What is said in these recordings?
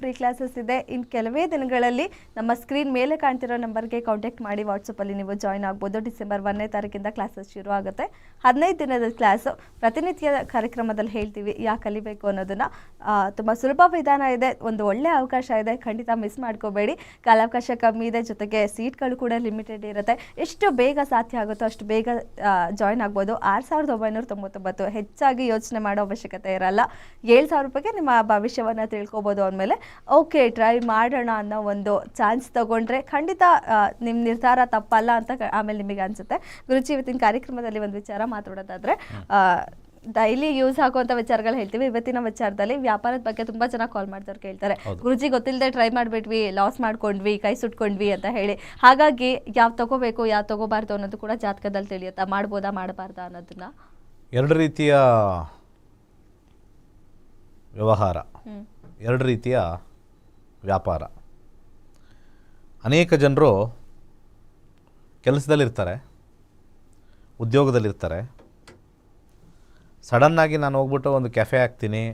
Free classes ಇದೆ. ಇನ್ನು ಕೆಲವೇ ದಿನಗಳಲ್ಲಿ ನಮ್ಮ ಸ್ಕ್ರೀನ್ ಮೇಲೆ ಕಾಣ್ತಿರೋ ನಂಬರ್ಗೆ ಕಾಂಟ್ಯಾಕ್ಟ್ ಮಾಡಿ ವಾಟ್ಸಪ್ಪಲ್ಲಿ ನೀವು ಜಾಯ್ನ್ ಆಗ್ಬೋದು. ಡಿಸೆಂಬರ್ ಒಂದನೇ ತಾರೀಕಿಂದ ಕ್ಲಾಸಸ್ ಶುರು ಆಗುತ್ತೆ. ಹದಿನೈದು ದಿನದ ಕ್ಲಾಸು ಪ್ರತಿನಿತ್ಯ ಕಾರ್ಯಕ್ರಮದಲ್ಲಿ ಹೇಳ್ತೀವಿ ಯಾಕೆ ಕಲಿಬೇಕು ಅನ್ನೋದನ್ನು. ತುಂಬ ಸುಲಭ ವಿಧಾನ ಇದೆ. ಒಂದು ಒಳ್ಳೆಯ ಅವಕಾಶ ಇದೆ. ಖಂಡಿತ ಮಿಸ್ ಮಾಡ್ಕೋಬೇಡಿ. ಕಾಲಾವಕಾಶ ಕಮ್ಮಿ ಇದೆ. ಜೊತೆಗೆ ಸೀಟ್ಗಳು ಕೂಡ ಲಿಮಿಟೆಡ್ ಇರುತ್ತೆ. ಎಷ್ಟು ಬೇಗ ಸಾಧ್ಯ ಆಗುತ್ತೋ ಅಷ್ಟು ಬೇಗ ಜಾಯ್ನ್ ಆಗ್ಬೋದು. ಆರು ಸಾವಿರದ ಒಂಬೈನೂರ ತೊಂಬತ್ತೊಂಬತ್ತು ಹೆಚ್ಚಾಗಿ ಯೋಚನೆ ಮಾಡೋ ಅವಶ್ಯಕತೆ ಇರಲ್ಲ. ಏಳು ಸಾವಿರ ರೂಪಾಯಿಗೆ ನಿಮ್ಮ ಭವಿಷ್ಯವನ್ನು ತಿಳ್ಕೊಬೋದು ಅಂದಮೇಲೆ ಓಕೆ ಟ್ರೈ ಮಾಡೋಣ ಅನ್ನೋ ಒಂದು ಚಾನ್ಸ್ ತಗೊಂಡ್ರೆ ಖಂಡಿತ ನಿಮ್ಮ ನಿರ್ಧಾರ ತಪ್ಪಲ್ಲ ಅಂತ ಆಮೇಲೆ ನಿಮಗೆ ಅನಿಸುತ್ತೆ. ಗುರುಜಿ ಇವತ್ತಿನ ಕಾರ್ಯಕ್ರಮದಲ್ಲಿ ಒಂದು ವಿಚಾರ ಮಾತಾಡೋದಾದ್ರೆ ಡೈಲಿ ಯೂಸ್ ಆಗುವಂಥ ವಿಚಾರಗಳು ಹೇಳ್ತೀವಿ. ಇವತ್ತಿನ ವಿಚಾರದಲ್ಲಿ ವ್ಯಾಪಾರದ ಬಗ್ಗೆ ತುಂಬಾ ಜನ ಕಾಲ್ ಮಾಡಿದವ್ರು ಕೇಳ್ತಾರೆ. ಗುರುಜಿ ಗೊತ್ತಿಲ್ಲದೆ ಟ್ರೈ ಮಾಡಿಬಿಟ್ವಿ ಲಾಸ್ ಮಾಡ್ಕೊಂಡ್ವಿ ಕೈ ಸುಟ್ಕೊಂಡ್ವಿ ಅಂತ ಹೇಳಿ. ಹಾಗಾಗಿ ಯಾವ್ದು ತಗೋಬೇಕು ಯಾವ್ದು ತಗೋಬಾರ್ದು ಅನ್ನೋದು ಕೂಡ ಜಾತಕದಲ್ಲಿ ತಿಳಿಯುತ್ತಾ? ಮಾಡ್ಬೋದಾ ಮಾಡಬಾರ್ದಾ ಅನ್ನೋದನ್ನ? ಎರಡು ರೀತಿಯ ವ್ಯವಹಾರ. ಎರಡು ರೀತಿಯ ವ್ಯಾಪಾರ. ಅನೇಕ ಜನರು ಕೆಲಸದಲ್ಲಿರ್ತಾರೆ, ಉದ್ಯೋಗದಲ್ಲಿರ್ತಾರೆ. ಸಡನ್ನಾಗಿ ನಾನು ಹೋಗ್ಬಿಟ್ಟು ಒಂದು ಕೆಫೆ ಹಾಕ್ತೀನಿ,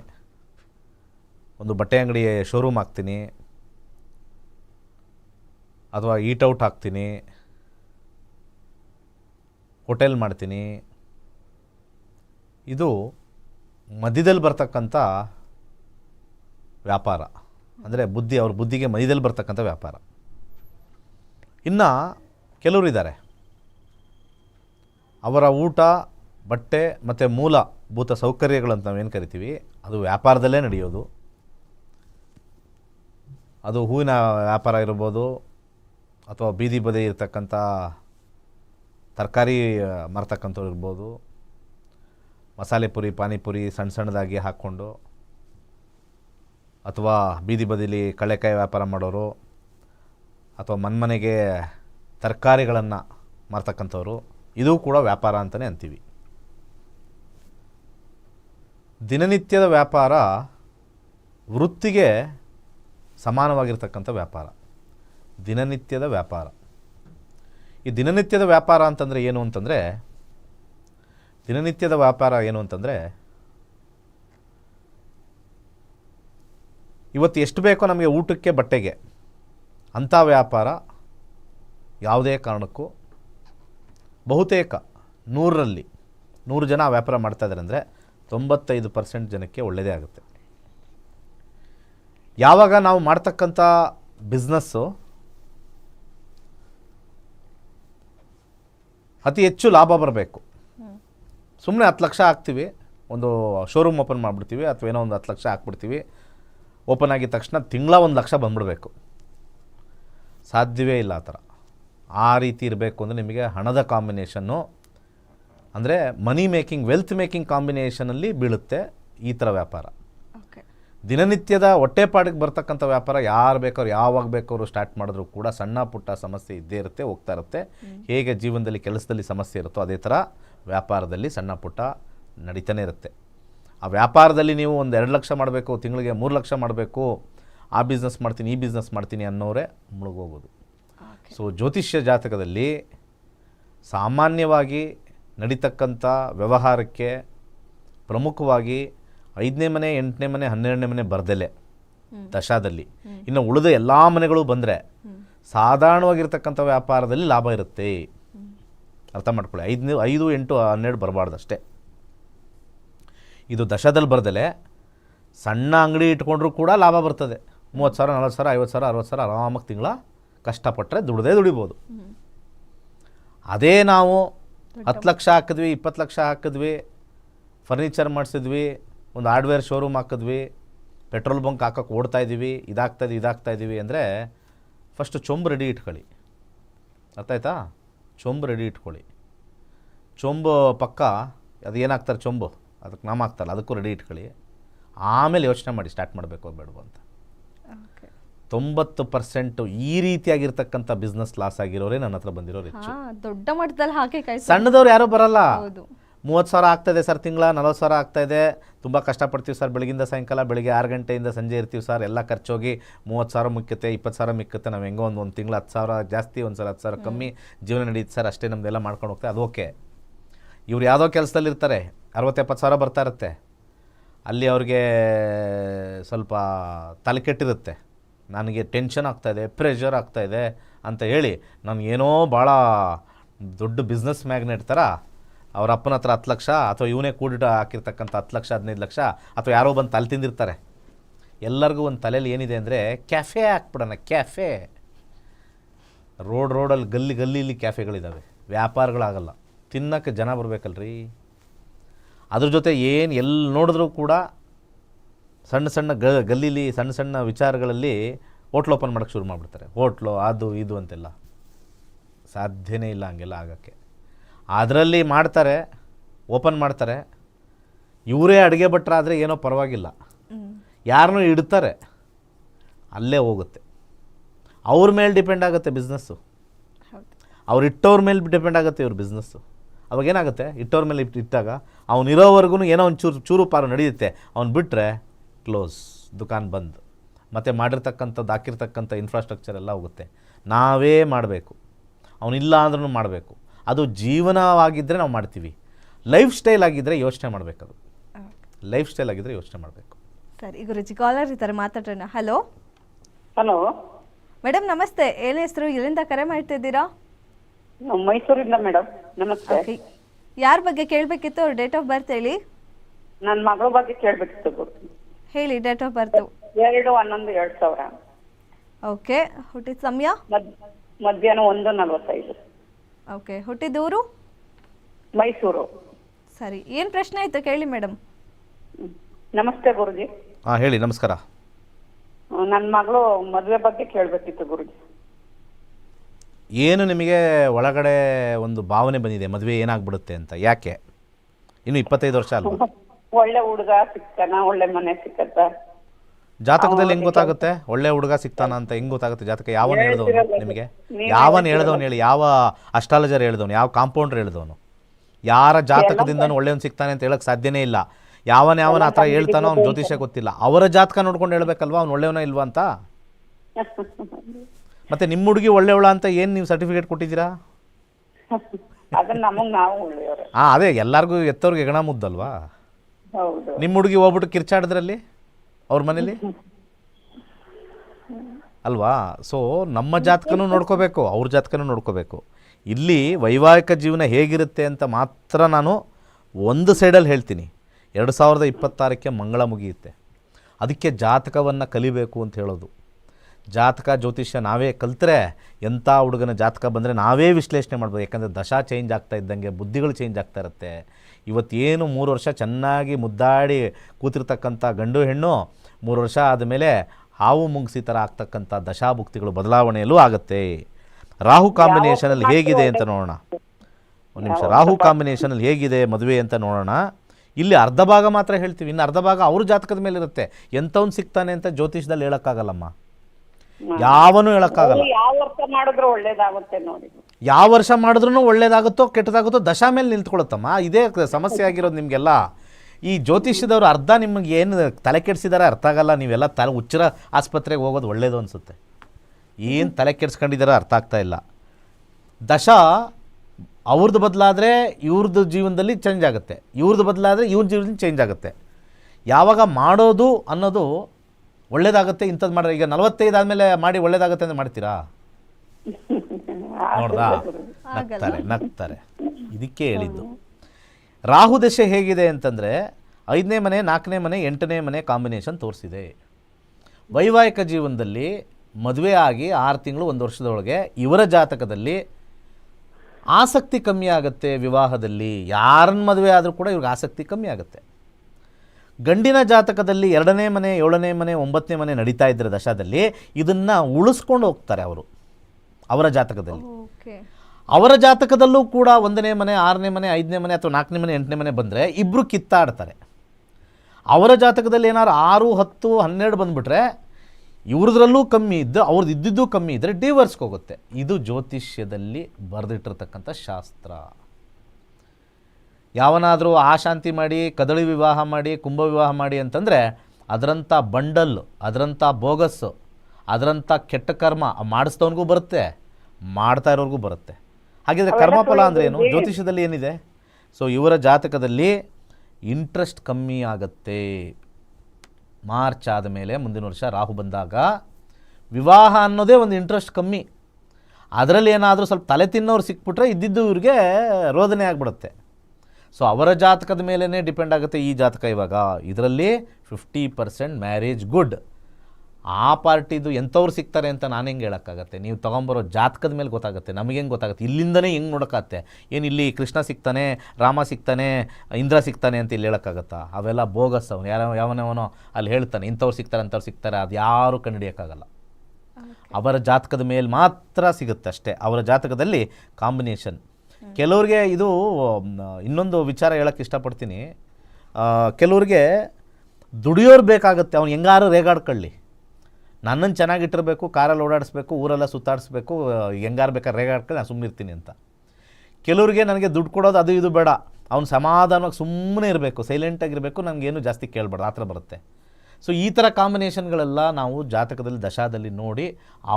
ಒಂದು ಬಟ್ಟೆ ಅಂಗಡಿ ಶೋರೂಮ್ ಹಾಕ್ತೀನಿ, ಅಥವಾ ಈಟ್ ಔಟ್ ಹಾಕ್ತೀನಿ ಹೋಟೆಲ್ ಮಾಡ್ತೀನಿ. ಇದು ಮಧ್ಯದಲ್ಲಿ ಬರ್ತಕ್ಕಂಥ ವ್ಯಾಪಾರ. ಅಂದರೆ ಬುದ್ಧಿ, ಅವ್ರ ಬುದ್ಧಿಗೆ ಮೈದಲ್ಲಿ ಬರ್ತಕ್ಕಂಥ ವ್ಯಾಪಾರ. ಇನ್ನು ಕೆಲವರು ಇದ್ದಾರೆ. ಅವರ ಊಟ, ಬಟ್ಟೆ ಮತ್ತು ಮೂಲಭೂತ ಸೌಕರ್ಯಗಳು ಅಂತ ನಾವೇನು ಕರಿತೀವಿ, ಅದು ವ್ಯಾಪಾರದಲ್ಲೇ ನಡೆಯೋದು. ಅದು ಹೂವಿನ ವ್ಯಾಪಾರ ಇರ್ಬೋದು, ಅಥವಾ ಬೀದಿ ಬದಿ ಇರತಕ್ಕಂಥ ತರಕಾರಿ ಮಾರ್ತಕ್ಕಂಥವ್ರು ಇರ್ಬೋದು. ಮಸಾಲೆ ಪುರಿ, ಪಾನಿಪುರಿ ಸಣ್ಣ ಸಣ್ಣದಾಗಿ ಹಾಕ್ಕೊಂಡು ಅಥವಾ ಬೀದಿ ಬದಿಲಿ ಕಳೆಕಾಯಿ ವ್ಯಾಪಾರ ಮಾಡೋರು, ಅಥವಾ ಮನ್ಮನೆಗೆ ತರಕಾರಿಗಳನ್ನು ಮಾರ್ತಕ್ಕಂಥವ್ರು, ಇದು ಕೂಡ ವ್ಯಾಪಾರ ಅಂತಲೇ ಅಂತೀವಿ. ದಿನನಿತ್ಯದ ವ್ಯಾಪಾರ ವೃತ್ತಿಗೆ ಸಮಾನವಾಗಿರ್ತಕ್ಕಂಥ ವ್ಯಾಪಾರ. ದಿನನಿತ್ಯದ ವ್ಯಾಪಾರ. ಈ ದಿನನಿತ್ಯದ ವ್ಯಾಪಾರ ಅಂತಂದರೆ ಏನು ಅಂತಂದರೆ, ದಿನನಿತ್ಯದ ವ್ಯಾಪಾರ ಏನು ಅಂತಂದರೆ ಇವತ್ತು ಎಷ್ಟು ಬೇಕೋ ನಮಗೆ ಊಟಕ್ಕೆ ಬಟ್ಟೆಗೆ ಅಂಥ ವ್ಯಾಪಾರ ಯಾವುದೇ ಕಾರಣಕ್ಕೂ ಬಹುತೇಕ ನೂರರಲ್ಲಿ ನೂರು ಜನ ವ್ಯಾಪಾರ ಮಾಡ್ತಾ ಇದ್ದಾರೆ ಅಂದರೆ ತೊಂಬತ್ತೈದು ಪರ್ಸೆಂಟ್ ಜನಕ್ಕೆ ಒಳ್ಳೆಯದೇ ಆಗುತ್ತೆ. ಯಾವಾಗ ನಾವು ಮಾಡ್ತಕ್ಕಂಥ ಬಿಸ್ನೆಸ್ಸು ಅತಿ ಹೆಚ್ಚು ಲಾಭ ಬರಬೇಕು. ಸುಮ್ಮನೆ ಹತ್ತು ಲಕ್ಷ ಹಾಕ್ತೀವಿ, ಒಂದು ಶೋರೂಮ್ ಓಪನ್ ಮಾಡಿಬಿಡ್ತೀವಿ ಅಥವಾ ಏನೋ ಒಂದು ಹತ್ತು ಲಕ್ಷ ಹಾಕ್ಬಿಡ್ತೀವಿ. ಓಪನ್ ಆಗಿದ ತಕ್ಷಣ ತಿಂಗಳ ಒಂದು ಲಕ್ಷ ಬಂದ್ಬಿಡಬೇಕು. ಸಾಧ್ಯವೇ ಇಲ್ಲ ಆ ಥರ. ಆ ರೀತಿ ಇರಬೇಕು ಅಂದರೆ ನಿಮಗೆ ಹಣದ ಕಾಂಬಿನೇಷನ್ನು ಅಂದರೆ ಮನಿ ಮೇಕಿಂಗ್ ವೆಲ್ತ್ ಮೇಕಿಂಗ್ ಕಾಂಬಿನೇಷನಲ್ಲಿ ಬೀಳುತ್ತೆ ಈ ಥರ ವ್ಯಾಪಾರ. ಓಕೆ. ದಿನನಿತ್ಯದ ಹೊಟ್ಟೆಪಾಡಿಗೆ ಬರ್ತಕ್ಕಂಥ ವ್ಯಾಪಾರ ಯಾರು ಬೇಕಾದ್ರು ಯಾವಾಗ ಬೇಕಾದ್ರು ಸ್ಟಾರ್ಟ್ ಮಾಡಿದ್ರು ಕೂಡ ಸಣ್ಣ ಪುಟ್ಟ ಸಮಸ್ಯೆ ಇದ್ದೇ ಇರುತ್ತೆ ಹೋಗ್ತಾ ಇರುತ್ತೆ. ಹೇಗೆ ಜೀವನದಲ್ಲಿ ಕೆಲಸದಲ್ಲಿ ಸಮಸ್ಯೆ ಇರುತ್ತೋ ಅದೇ ಥರ ವ್ಯಾಪಾರದಲ್ಲಿ ಸಣ್ಣ ಪುಟ್ಟ ನಡೀತಾನೆ ಇರುತ್ತೆ. ಆ ವ್ಯಾಪಾರದಲ್ಲಿ ನೀವು ಒಂದು ಎರಡು ಲಕ್ಷ ಮಾಡಬೇಕು ತಿಂಗಳಿಗೆ ಮೂರು ಲಕ್ಷ ಮಾಡಬೇಕು ಆ ಬಿಸ್ನೆಸ್ ಮಾಡ್ತೀನಿ ಈ ಬಿಸ್ನೆಸ್ ಮಾಡ್ತೀನಿ ಅನ್ನೋರೇ ಮುಳುಗೋಗೋದು. ಸೊ ಜ್ಯೋತಿಷ್ಯ ಜಾತಕದಲ್ಲಿ ಸಾಮಾನ್ಯವಾಗಿ ನಡೀತಕ್ಕಂಥ ವ್ಯವಹಾರಕ್ಕೆ ಪ್ರಮುಖವಾಗಿ ಐದನೇ ಮನೆ ಎಂಟನೇ ಮನೆ ಹನ್ನೆರಡನೇ ಮನೆ ಬರ್ದಲೆ ದಶಾದಲ್ಲಿ. ಇನ್ನು ಉಳಿದ ಎಲ್ಲ ಮನೆಗಳು ಬಂದರೆ ಸಾಧಾರಣವಾಗಿರ್ತಕ್ಕಂಥ ವ್ಯಾಪಾರದಲ್ಲಿ ಲಾಭ ಇರುತ್ತೆ. ಅರ್ಥ ಮಾಡ್ಕೊಳ್ಳಿ. ಐದನೇ ಐದು ಎಂಟು ಹನ್ನೆರಡು ಬರಬಾರ್ದು ಅಷ್ಟೇ ಇದು ದಶದಲ್ಲಿ ಬರ್ದಲೆ ಸಣ್ಣ ಅಂಗಡಿ ಇಟ್ಕೊಂಡ್ರೂ ಕೂಡ ಲಾಭ ಬರ್ತದೆ. ಮೂವತ್ತು ಸಾವಿರ ನಲ್ವತ್ತು ಸಾವಿರ ಐವತ್ತು ಸಾವಿರ ಅರವತ್ತು ಸಾವಿರ ಆರಾಮಾಗಿ ತಿಂಗಳ ಕಷ್ಟಪಟ್ಟರೆ ದುಡ್ದೇ ದುಡಿಬೋದು. ಅದೇ ನಾವು ಹತ್ತು ಲಕ್ಷ ಹಾಕಿದ್ವಿ ಇಪ್ಪತ್ತು ಲಕ್ಷ ಹಾಕಿದ್ವಿ ಫರ್ನಿಚರ್ ಮಾಡಿಸಿದ್ವಿ ಒಂದು ಹಾರ್ಡ್ವೇರ್ ಶೋರೂಮ್ ಹಾಕಿದ್ವಿ ಪೆಟ್ರೋಲ್ ಬಂಕ್ ಹಾಕೋಕೆ ಓಡ್ತಾ ಇದ್ದೀವಿ ಇದಾಗ್ತಾ ಇದೀವಿ ಇದಾಗ್ತಾ ಇದ್ದೀವಿ ಅಂದರೆ ಫಸ್ಟ್ ಚೊಂಬು ರೆಡಿ ಇಟ್ಕೊಳ್ಳಿ. ಅರ್ಥ ಆಯ್ತಾ? ಚೊಂಬು ರೆಡಿ ಇಟ್ಕೊಳ್ಳಿ. ಚೊಂಬು ಪಕ್ಕ ಅದು ಏನಾಗ್ತಾರೆ ಚೊಂಬು? ಅದಕ್ಕೆ ನಮ್ಮ ಆಗ್ತಲ್ಲ ಅದಕ್ಕೂ ರೆಡಿ ಇಟ್ಕೊಳ್ಳಿ. ಆಮೇಲೆ ಯೋಚನೆ ಮಾಡಿ ಸ್ಟಾರ್ಟ್ ಮಾಡಬೇಕು ಬೇಡವೋ ಅಂತ. ತೊಂಬತ್ತು ಪರ್ಸೆಂಟು ಈ ರೀತಿಯಾಗಿರ್ತಕ್ಕಂಥ ಬಿಸ್ನೆಸ್ ಲಾಸ್ ಆಗಿರೋರೇ ನನ್ನ ಹತ್ರ ಬಂದಿರೋರು ಹೆಚ್ಚು. ದೊಡ್ಡ ಮಟ್ಟದಲ್ಲಿ ಹಾಕಿ ಸಣ್ಣದವ್ರು ಯಾರೂ ಬರಲ್ಲ. ಮೂವತ್ತು ಸಾವಿರ ಆಗ್ತಾಯಿದೆ ಸರ್ ತಿಂಗಳ ನಲ್ವತ್ತು ಸಾವಿರ ಆಗ್ತಾಯಿದೆ ತುಂಬ ಕಷ್ಟಪಡ್ತೀವಿ ಸರ್ ಬೆಳಗಿಂದ ಸಾಯಂಕಾಲ ಬೆಳಿಗ್ಗೆ ಆರು ಗಂಟೆಯಿಂದ ಸಂಜೆ ಇರ್ತೀವಿ ಸರ್. ಎಲ್ಲ ಖರ್ಚೋಗಿ ಮೂವತ್ತು ಸಾವಿರ ಮುಖ್ಯತೆ ಇಪ್ಪತ್ತು ಸಾವಿರ ಮಿಕ್ಕತ್ತೆ ನಾವು ಹೆಂಗೋ ಒಂದು ಒಂದು ತಿಂಗಳು ಹತ್ತು ಸಾವಿರ ಜಾಸ್ತಿ ಒಂದು ಸಲ ಹತ್ತು ಸಾವಿರ ಕಮ್ಮಿ ಜೀವನ ನಡೀತು ಸರ್. ಅಷ್ಟೇ ನಮ್ಮದೆಲ್ಲ ಮಾಡ್ಕೊಂಡು ಹೋಗ್ತಾರೆ ಅದು ಓಕೆ ಇವ್ರು ಯಾವುದೋ ಕೆಲಸದಲ್ಲಿ ಇರ್ತಾರೆ ಅರವತ್ತು ಎಪ್ಪತ್ತು ಸಾವಿರ ಬರ್ತಾ ಇರುತ್ತೆ. ಅಲ್ಲಿ ಅವ್ರಿಗೆ ಸ್ವಲ್ಪ ತಲೆ ಕೆಟ್ಟಿರುತ್ತೆ. ನನಗೆ ಟೆನ್ಷನ್ ಆಗ್ತಾಯಿದೆ ಪ್ರೆಷರ್ ಆಗ್ತಾಯಿದೆ ಅಂತ ಹೇಳಿ ನಾನು ಏನೋ ಭಾಳ ದೊಡ್ಡ ಬಿಸ್ನೆಸ್ ಮ್ಯಾಗ್ನೆಟ್ ಥರ ಅವ್ರ ಅಪ್ಪನ ಹತ್ರ ಹತ್ತು ಲಕ್ಷ ಅಥವಾ ಇವನೇ ಕೂಡಿಟ್ಟು ಹಾಕಿರ್ತಕ್ಕಂಥ ಹತ್ತು ಲಕ್ಷ, ಹದಿನೈದು ಲಕ್ಷ ಅಥವಾ ಯಾರೋ ಬಂದು ತಲೆ ತಿಂದಿರ್ತಾರೆ. ಎಲ್ಲರಿಗೂ ಒಂದು ತಲೆಯಲ್ಲಿ ಏನಿದೆ ಅಂದರೆ ಕ್ಯಾಫೆ ಹಾಕ್ಬಿಡೋಣ ಕ್ಯಾಫೆ ರೋಡ್ ರೋಡಲ್ಲಿ ಗಲ್ಲಿ ಗಲ್ಲಿಲಿ ಕ್ಯಾಫೆಗಳಿದ್ದಾವೆ ವ್ಯಾಪಾರಗಳಾಗಲ್ಲ. ತಿನ್ನೋಕ್ಕೆ ಜನ ಬರಬೇಕಲ್ರಿ. ಅದ್ರ ಜೊತೆ ಏನು ಎಲ್ಲಿ ನೋಡಿದ್ರೂ ಕೂಡ ಸಣ್ಣ ಸಣ್ಣ ಗ ಗಲ್ಲೀಲಿ ಸಣ್ಣ ಸಣ್ಣ ವಿಚಾರಗಳಲ್ಲಿ ಹೋಟ್ಲ್ ಓಪನ್ ಮಾಡೋಕ್ಕೆ ಶುರು ಮಾಡಿಬಿಡ್ತಾರೆ. ಹೋಟ್ಲು ಅದು ಇದು ಅಂತೆಲ್ಲ. ಸಾಧ್ಯನೇ ಇಲ್ಲ ಹಂಗೆಲ್ಲ ಆಗೋಕ್ಕೆ. ಅದರಲ್ಲಿ ಮಾಡ್ತಾರೆ ಓಪನ್ ಮಾಡ್ತಾರೆ. ಇವರೇ ಅಡುಗೆ ಭಟ್ರಾದರೆ ಏನೋ ಪರವಾಗಿಲ್ಲ. ಯಾರನ್ನೂ ಇಡ್ತಾರೆ. ಅಲ್ಲೇ ಹೋಗುತ್ತೆ. ಅವ್ರ ಮೇಲೆ ಡಿಪೆಂಡ್ ಆಗುತ್ತೆ ಬಿಸ್ನೆಸ್ಸು. ಅವ್ರು ಇಟ್ಟವ್ರ ಮೇಲೆ ಡಿಪೆಂಡ್ ಆಗುತ್ತೆ ಇವ್ರ ಬಿಸ್ನೆಸ್ಸು. ಅವಾಗ ಏನಾಗುತ್ತೆ ಇಟ್ಟವ್ರ ಮೇಲೆ ಇಟ್ಟು ಇಟ್ಟಾಗ ಅವನಿರೋವರೆಗೂ ಇರೋವರೆಗೂ ಏನೋ ಒಂದು ಚೂರು ಚೂರು ಪಾರು ನಡೆಯುತ್ತೆ. ಅವ್ನು ಬಿಟ್ಟರೆ ಕ್ಲೋಸ್ ದುಕಾನ್ ಬಂದ್. ಮತ್ತು ಮಾಡಿರ್ತಕ್ಕಂಥದ್ದು ಹಾಕಿರ್ತಕ್ಕಂಥ ಇನ್ಫ್ರಾಸ್ಟ್ರಕ್ಚರ್ ಎಲ್ಲ ಹೋಗುತ್ತೆ. ನಾವೇ ಮಾಡಬೇಕು. ಅವನಿಲ್ಲ ಅಂದ್ರೂ ಮಾಡಬೇಕು. ಅದು ಜೀವನವಾಗಿದ್ದರೆ ನಾವು ಮಾಡ್ತೀವಿ. ಲೈಫ್ ಸ್ಟೈಲ್ ಆಗಿದ್ದರೆ ಯೋಚನೆ ಅದು ಲೈಫ್ ಸ್ಟೈಲ್ ಆಗಿದ್ದರೆ ಯೋಚನೆ ಮಾಡಬೇಕು. ಸರಿ ಗುರುಜಿ ಕಾಲರ್ ಇದ್ದಾರೆ ಮಾತಾಡೋಣ ಹಲೋ ಹಲೋ ಮೇಡಮ್ ನಮಸ್ತೆ. ಏನೇ ಹೆಸರು? ಎಲ್ಲಿಂದ ಕರೆ ಮಾಡ್ತಿದ್ದೀರಾ ನಾವು ಮೈಸೂರಿಂದ ಮೇಡಮ್. ನಮಸ್ತೆ. ಯಾರ ಬಗ್ಗೆ ಕೇಳಬೇಕಿತ್ತು? ಅವ್ರ ಡೇಟ್ ಆಫ್ ಬರ್ತ್ ಹೇಳಿ. ನನ್ನ ಮಗಳ ಬಗ್ಗೆ ಕೇಳಬೇಕಿತ್ತು ಹೇಳಿ ಡೇಟ್ ಆಫ್ ಬರ್ತ್ ಎರಡು ಹನ್ನೊಂದು ಎರಡು ಸಾವಿರ. ಓಕೆ ಹುಟ್ಟಿದ ಸಮಯ? ಮಧ್ಯಾಹ್ನ ಒಂದು ನಲ್ವತ್ತೈದು. ಓಕೆ ಹುಟ್ಟಿದ ಊರು? ಮೈಸೂರು. ಸರಿ. ಏನು ಪ್ರಶ್ನೆ ಆಯಿತು? ಕೇಳಿ ಮೇಡಮ್. ನಮಸ್ತೆ ಗುರುಜಿ. ಹಾಂ ಹೇಳಿ. ನಮಸ್ಕಾರ. ನನ್ನ ಮಗಳು ಮದುವೆ ಬಗ್ಗೆ ಕೇಳಬೇಕಿತ್ತು ಗುರುಜಿ. ಏನು ನಿಮಗೆ ಒಳಗಡೆ ಒಂದು ಭಾವನೆ ಬಂದಿದೆ ಮದುವೆ ಏನಾಗ್ಬಿಡುತ್ತೆ ಅಂತ? ಯಾಕೆ? ಇನ್ನು ಇಪ್ಪತ್ತೈದು ವರ್ಷ ಅಲ್ವಾ? ಒಳ್ಳೆ ಹುಡುಗ ಸಿಗ್ತಾನ ಒಳ್ಳೆ ಮನೆ ಸಿಕ್ಕತ್ತ? ಜಾತಕದಲ್ಲಿ ಹೆಂಗ್ ಗೊತ್ತಾಗುತ್ತೆ? ಒಳ್ಳೆ ಹುಡುಗ ಸಿಗ್ತಾನ ಅಂತ ಹೆಂಗ್ ಗೊತ್ತಾಗುತ್ತೆ ಜಾತಕ? ಯಾವನ್ ಹೇಳಿದವನು ನಿಮಗೆ? ಯಾವನ್ ಹೇಳ್ದವನು ಹೇಳಿ? ಯಾವ ಅಸ್ಟ್ರಾಲಜರ್ ಹೇಳಿದವನು? ಯಾವ ಕಾಂಪೌಂಡರ್ ಹೇಳ್ದವನು? ಯಾರ ಜಾತಕದಿಂದ ಒಳ್ಳೆಯವನು ಸಿಗ್ತಾನೆ ಅಂತ ಹೇಳಕ್ ಸಾಧ್ಯನೇ ಇಲ್ಲ. ಯಾವನ್ ಯಾವನ ಹತ್ರ ಹೇಳ್ತಾನೋ ಅವ್ನ ಜ್ಯೋತಿಷ್ಯ ಗೊತ್ತಿಲ್ಲ. ಅವರ ಜಾತಕ ನೋಡ್ಕೊಂಡು ಹೇಳ್ಬೇಕಲ್ವಾ? ಅವ್ನು ಒಳ್ಳೆಯವನ ಇಲ್ವಾ ಅಂತ? ಮತ್ತೆ ನಿಮ್ಮ ಹುಡುಗಿ ಒಳ್ಳೆವಳ ಅಂತ ಏನು ನೀವು ಸರ್ಟಿಫಿಕೇಟ್ ಕೊಟ್ಟಿದ್ದೀರಾ? ಅದನ್ನ ನಮಗ್ ನಾವು ಒಳ್ಳೆಯವ್ರೆ. ಹಾಂ ಅದೇ ಎಲ್ಲರಿಗೂ ಎತ್ತವ್ರಿಗೆ ಹೆಗಣ ಮುದ್ದಲ್ವಾ? ಹೌದು. ನಿಮ್ಮ ಹುಡುಗಿ ಹೋಗ್ಬಿಟ್ಟು ಕಿರ್ಚಾಡಿದ್ರಲ್ಲಿ ಅವ್ರ ಮನೇಲಿ? ಅಲ್ವಾ? ಸೊ ನಮ್ಮ ಜಾತಕನೂ ನೋಡ್ಕೋಬೇಕು ಅವ್ರ ಜಾತಕನೂ ನೋಡ್ಕೋಬೇಕು. ಇಲ್ಲಿ ವೈವಾಹಿಕ ಜೀವನ ಹೇಗಿರುತ್ತೆ ಅಂತ ಮಾತ್ರ ನಾನು ಒಂದು ಸೈಡಲ್ಲಿ ಹೇಳ್ತೀನಿ. ಎರಡು ಸಾವಿರದ ಇಪ್ಪತ್ತಾರಕ್ಕೆ ಮಂಗಳ ಮುಗಿಯುತ್ತೆ. ಅದಕ್ಕೆ ಜಾತಕವನ್ನು ಕಲಿಬೇಕು ಅಂತ ಹೇಳೋದು. ಜಾತಕ ಜ್ಯೋತಿಷ್ಯ ನಾವೇ ಕಲಿತ್ರೆ ಎಂಥ ಹುಡುಗನ ಜಾತಕ ಬಂದರೆ ನಾವೇ ವಿಶ್ಲೇಷಣೆ ಮಾಡ್ಬೋದು. ಯಾಕಂದರೆ ದಶಾ ಚೇಂಜ್ ಆಗ್ತಾ ಇದ್ದಂಗೆ ಬುದ್ಧಿಗಳು ಚೇಂಜ್ ಆಗ್ತಾ ಇರುತ್ತೆ. ಇವತ್ತೇನು ಮೂರು ವರ್ಷ ಚೆನ್ನಾಗಿ ಮುದ್ದಾಡಿ ಕೂತಿರ್ತಕ್ಕಂಥ ಗಂಡು ಹೆಣ್ಣು ಮೂರು ವರ್ಷ ಆದಮೇಲೆ ಹಾವು ಮುಂಗ್ಸಿ ಥರ ಆಗ್ತಕ್ಕಂಥ ದಶಾಭುಕ್ತಿಗಳು ಬದಲಾವಣೆಯಲ್ಲೂ ಆಗುತ್ತೆ. ರಾಹು ಕಾಂಬಿನೇಷನಲ್ಲಿ ಹೇಗಿದೆ ಅಂತ ನೋಡೋಣ. ಒಂದು ನಿಮಿಷ. ರಾಹು ಕಾಂಬಿನೇಷನಲ್ಲಿ ಹೇಗಿದೆ ಮದುವೆ ಅಂತ ನೋಡೋಣ. ಇಲ್ಲಿ ಅರ್ಧ ಭಾಗ ಮಾತ್ರ ಹೇಳ್ತೀವಿ. ಇನ್ನು ಅರ್ಧ ಭಾಗ ಅವ್ರ ಜಾತಕದ ಮೇಲೆ ಇರುತ್ತೆ ಎಂಥವ್ನು ಸಿಗ್ತಾನೆ ಅಂತ ಜ್ಯೋತಿಷದಲ್ಲಿ ಹೇಳೋಕ್ಕಾಗಲ್ಲಮ್ಮ. ಯಾವನೂ ಹೇಳಕ್ಕಾಗಲ್ಲ. ಯಾವ ವರ್ಷ ಮಾಡಿದ್ರು ಒಳ್ಳೇದಾಗುತ್ತೆ ನೋಡಿ. ಯಾವ ವರ್ಷ ಮಾಡಿದ್ರೂ ಒಳ್ಳೇದಾಗುತ್ತೋ ಕೆಟ್ಟದಾಗುತ್ತೋ ದಶಾ ಮೇಲೆ ನಿಂತ್ಕೊಳತ್ತಮ್ಮ ಇದೇ ಸಮಸ್ಯೆ ಆಗಿರೋದು ನಿಮಗೆಲ್ಲ. ಈ ಜ್ಯೋತಿಷ್ಯದವರು ಅರ್ಧ ನಿಮಗೆ ಏನು ತಲೆ ಕೆಡಿಸಿದಾರೆ ಅರ್ಥ ಆಗಲ್ಲ. ನೀವೆಲ್ಲ ತಲೆ ಹುಚ್ಚರ ಆಸ್ಪತ್ರೆಗೆ ಹೋಗೋದು ಒಳ್ಳೇದು ಅನಿಸುತ್ತೆ. ಏನು ತಲೆ ಕೆಡಿಸ್ಕೊಂಡಿದಾರೋ ಅರ್ಥ ಆಗ್ತಾ ಇಲ್ಲ. ದಶ ಅವ್ರದ್ದು ಬದಲಾದರೆ ಇವ್ರದ್ದು ಜೀವನದಲ್ಲಿ ಚೇಂಜ್ ಆಗುತ್ತೆ. ಇವ್ರದ್ದು ಬದಲಾದರೆ ಇವ್ರ ಜೀವನದಲ್ಲಿ ಚೇಂಜ್ ಆಗುತ್ತೆ. ಯಾವಾಗ ಮಾಡೋದು ಅನ್ನೋದು ಒಳ್ಳೇದಾಗುತ್ತೆ ಇಂಥದ್ದು ಮಾಡ್ರೆ. ಈಗ ನಲವತ್ತೈದು ಆದಮೇಲೆ ಮಾಡಿ ಒಳ್ಳೇದಾಗುತ್ತೆ ಅಂತ ಮಾಡ್ತೀರಾ? ನೋಡ್ದಾ? ನಗ್ತಾರೆ ನಗ್ತಾರೆ. ಇದಕ್ಕೆ ಹೇಳಿದ್ದು. ರಾಹು ದಶೆ ಹೇಗಿದೆ ಅಂತಂದರೆ ಐದನೇ ಮನೆ ನಾಲ್ಕನೇ ಮನೆ ಎಂಟನೇ ಮನೆ ಕಾಂಬಿನೇಷನ್ ತೋರಿಸಿದೆ. ವೈವಾಹಿಕ ಜೀವನದಲ್ಲಿ ಮದುವೆ ಆಗಿ ಆರು ತಿಂಗಳು ಒಂದು ವರ್ಷದೊಳಗೆ ಇವರ ಜಾತಕದಲ್ಲಿ ಆಸಕ್ತಿ ಕಮ್ಮಿ ಆಗುತ್ತೆ ವಿವಾಹದಲ್ಲಿ. ಯಾರನ್ನ ಮದುವೆ ಆದರೂ ಕೂಡ ಇವ್ರಿಗೆ ಆಸಕ್ತಿ ಕಮ್ಮಿ ಆಗುತ್ತೆ. ಗಂಡಿನ ಜಾತಕದಲ್ಲಿ ಎರಡನೇ ಮನೆ ಏಳನೇ ಮನೆ ಒಂಬತ್ತನೇ ಮನೆ ನಡೀತಾ ಇದ್ದರೆ ದಶಾದಲ್ಲಿ ಇದನ್ನು ಉಳಿಸ್ಕೊಂಡು ಹೋಗ್ತಾರೆ ಅವರು ಅವರ ಜಾತಕದಲ್ಲಿ. ಅವರ ಜಾತಕದಲ್ಲೂ ಕೂಡ ಒಂದನೇ ಮನೆ ಆರನೇ ಮನೆ ಐದನೇ ಮನೆ ಅಥವಾ ನಾಲ್ಕನೇ ಮನೆ ಎಂಟನೇ ಮನೆ ಬಂದರೆ ಇಬ್ಬರು ಕಿತ್ತಾಡ್ತಾರೆ. ಅವರ ಜಾತಕದಲ್ಲಿ ಏನಾದ್ರು ಆರು ಹತ್ತು ಹನ್ನೆರಡು ಬಂದುಬಿಟ್ರೆ ಇವ್ರದ್ರಲ್ಲೂ ಕಮ್ಮಿ ಇದ್ದು ಅವ್ರದ್ದು ಇದ್ದಿದ್ದು ಕಮ್ಮಿ ಇದ್ದರೆ ಡಿವರ್ಸ್ಗೆ ಹೋಗುತ್ತೆ. ಇದು ಜ್ಯೋತಿಷ್ಯದಲ್ಲಿ ಬರೆದಿಟ್ಟಿರ್ತಕ್ಕಂಥ ಶಾಸ್ತ್ರ. ಯಾವನಾದರೂ ಆ ಶಾಂತಿ ಮಾಡಿ ಕದಳಿ ವಿವಾಹ ಮಾಡಿ ಕುಂಭ ವಿವಾಹ ಮಾಡಿ ಅಂತಂದರೆ ಅದರಂಥ ಬಂಡಲ್ ಅದರಂಥ ಬೋಗಸ್ಸು ಅದರಂಥ ಕೆಟ್ಟ ಕರ್ಮ ಮಾಡಿಸ್ದವನಿಗೂ ಬರುತ್ತೆ ಮಾಡ್ತಾ ಇರೋರಿಗೂ ಬರುತ್ತೆ. ಹಾಗಿದ್ರೆ ಕರ್ಮಫಲ ಅಂದರೆ ಏನು? ಜ್ಯೋತಿಷ್ಯದಲ್ಲಿ ಏನಿದೆ? ಸೊ ಇವರ ಜಾತಕದಲ್ಲಿ ಇಂಟ್ರೆಸ್ಟ್ ಕಮ್ಮಿ ಆಗುತ್ತೆ. ಮಾರ್ಚ್ ಆದಮೇಲೆ ಮುಂದಿನ ವರ್ಷ ರಾಹು ಬಂದಾಗ ವಿವಾಹ ಅನ್ನೋದೇ ಒಂದು ಇಂಟ್ರೆಸ್ಟ್ ಕಮ್ಮಿ. ಅದರಲ್ಲಿ ಏನಾದರೂ ಸ್ವಲ್ಪ ತಲೆ ತಿನ್ನೋರು ಸಿಕ್ಬಿಟ್ರೆ ಇದ್ದಿದ್ದು ಇವ್ರಿಗೆ ರೋದನೆ ಆಗಿಬಿಡುತ್ತೆ. ಸೊ ಅವರ ಜಾತಕದ ಮೇಲೇ ಡಿಪೆಂಡ್ ಆಗುತ್ತೆ ಈ ಜಾತಕ ಇವಾಗ. ಇದರಲ್ಲಿ ಫಿಫ್ಟಿ ಪರ್ಸೆಂಟ್ ಮ್ಯಾರೇಜ್ ಗುಡ್ ಆ ಪಾರ್ಟಿದು ಎಂಥವ್ರು ಸಿಗ್ತಾರೆ ಅಂತ ನಾನು ಹೆಂಗೆ ಹೇಳೋಕ್ಕಾಗತ್ತೆ? ನೀವು ತೊಗೊಂಬರೋ ಜಾತಕದ ಮೇಲೆ ಗೊತ್ತಾಗುತ್ತೆ. ನಮಗೆ ಹೆಂಗೆ ಗೊತ್ತಾಗುತ್ತೆ? ಇಲ್ಲಿಂದನೇ ಹೆಂಗೆ ನೋಡೋಕ್ಕಾಗತ್ತೆ? ಏನು ಇಲ್ಲಿ ಕೃಷ್ಣ ಸಿಗ್ತಾನೆ ರಾಮ ಸಿಗ್ತಾನೆ ಇಂದ್ರ ಸಿಗ್ತಾನೆ ಅಂತ ಇಲ್ಲಿ ಹೇಳೋಕ್ಕಾಗತ್ತಾ? ಅವೆಲ್ಲ ಬೋಗಸ್ ಅವನು. ಯಾರೋ ಯಾವನವನೋ ಅಲ್ಲಿ ಹೇಳ್ತಾನೆ ಇಂಥವ್ರು ಸಿಗ್ತಾರೆ ಅಂಥವ್ರು ಸಿಗ್ತಾರೆ ಅದು ಯಾರೂ ಕಂಡುಹಿಡಿಯೋಕ್ಕಾಗಲ್ಲ. ಅವರ ಜಾತಕದ ಮೇಲೆ ಮಾತ್ರ ಸಿಗುತ್ತೆ ಅಷ್ಟೇ. ಅವರ ಜಾತಕದಲ್ಲಿ ಕಾಂಬಿನೇಷನ್ ಕೆಲವ್ರಿಗೆ ಇದು ಇನ್ನೊಂದು ವಿಚಾರ ಹೇಳೋಕ್ಕೆ ಇಷ್ಟಪಡ್ತೀನಿ. ಕೆಲವ್ರಿಗೆ ದುಡಿಯೋರು ಬೇಕಾಗುತ್ತೆ, ಅವ್ನು ಹೆಂಗಾರು ರೇಗಾಡ್ಕೊಳ್ಳಿ. ನನ್ನನ್ನು ಚೆನ್ನಾಗಿಟ್ಟಿರಬೇಕು, ಕಾರಲ್ಲಿ ಓಡಾಡಿಸ್ಬೇಕು, ಊರೆಲ್ಲ ಸುತ್ತಾಡಿಸ್ಬೇಕು ಹೆಂಗಾರು ಬೇಕಾದ್ರೆ ರೇಗಾಡ್ಕೊಳ್ಳಿ, ನಾನು ಸುಮ್ಮನಿರ್ತೀನಿ ಅಂತ. ಕೆಲವ್ರಿಗೆ ನನಗೆ ದುಡ್ಡು ಕೊಡೋದು ಅದು ಇದು ಬೇಡ. ಅವ್ನು ಸಮಾಧಾನವಾಗಿ ಸುಮ್ಮನೆ ಇರಬೇಕು ಸೈಲೆಂಟಾಗಿರಬೇಕು ನನಗೇನು ಜಾಸ್ತಿ ಕೇಳಬೇಡ ಆ ಥರ ಬರುತ್ತೆ. ಸೊ ಈ ಥರ ಕಾಂಬಿನೇಷನ್ಗಳೆಲ್ಲ ನಾವು ಜಾತಕದಲ್ಲಿ, ದಶಾದಲ್ಲಿ ನೋಡಿ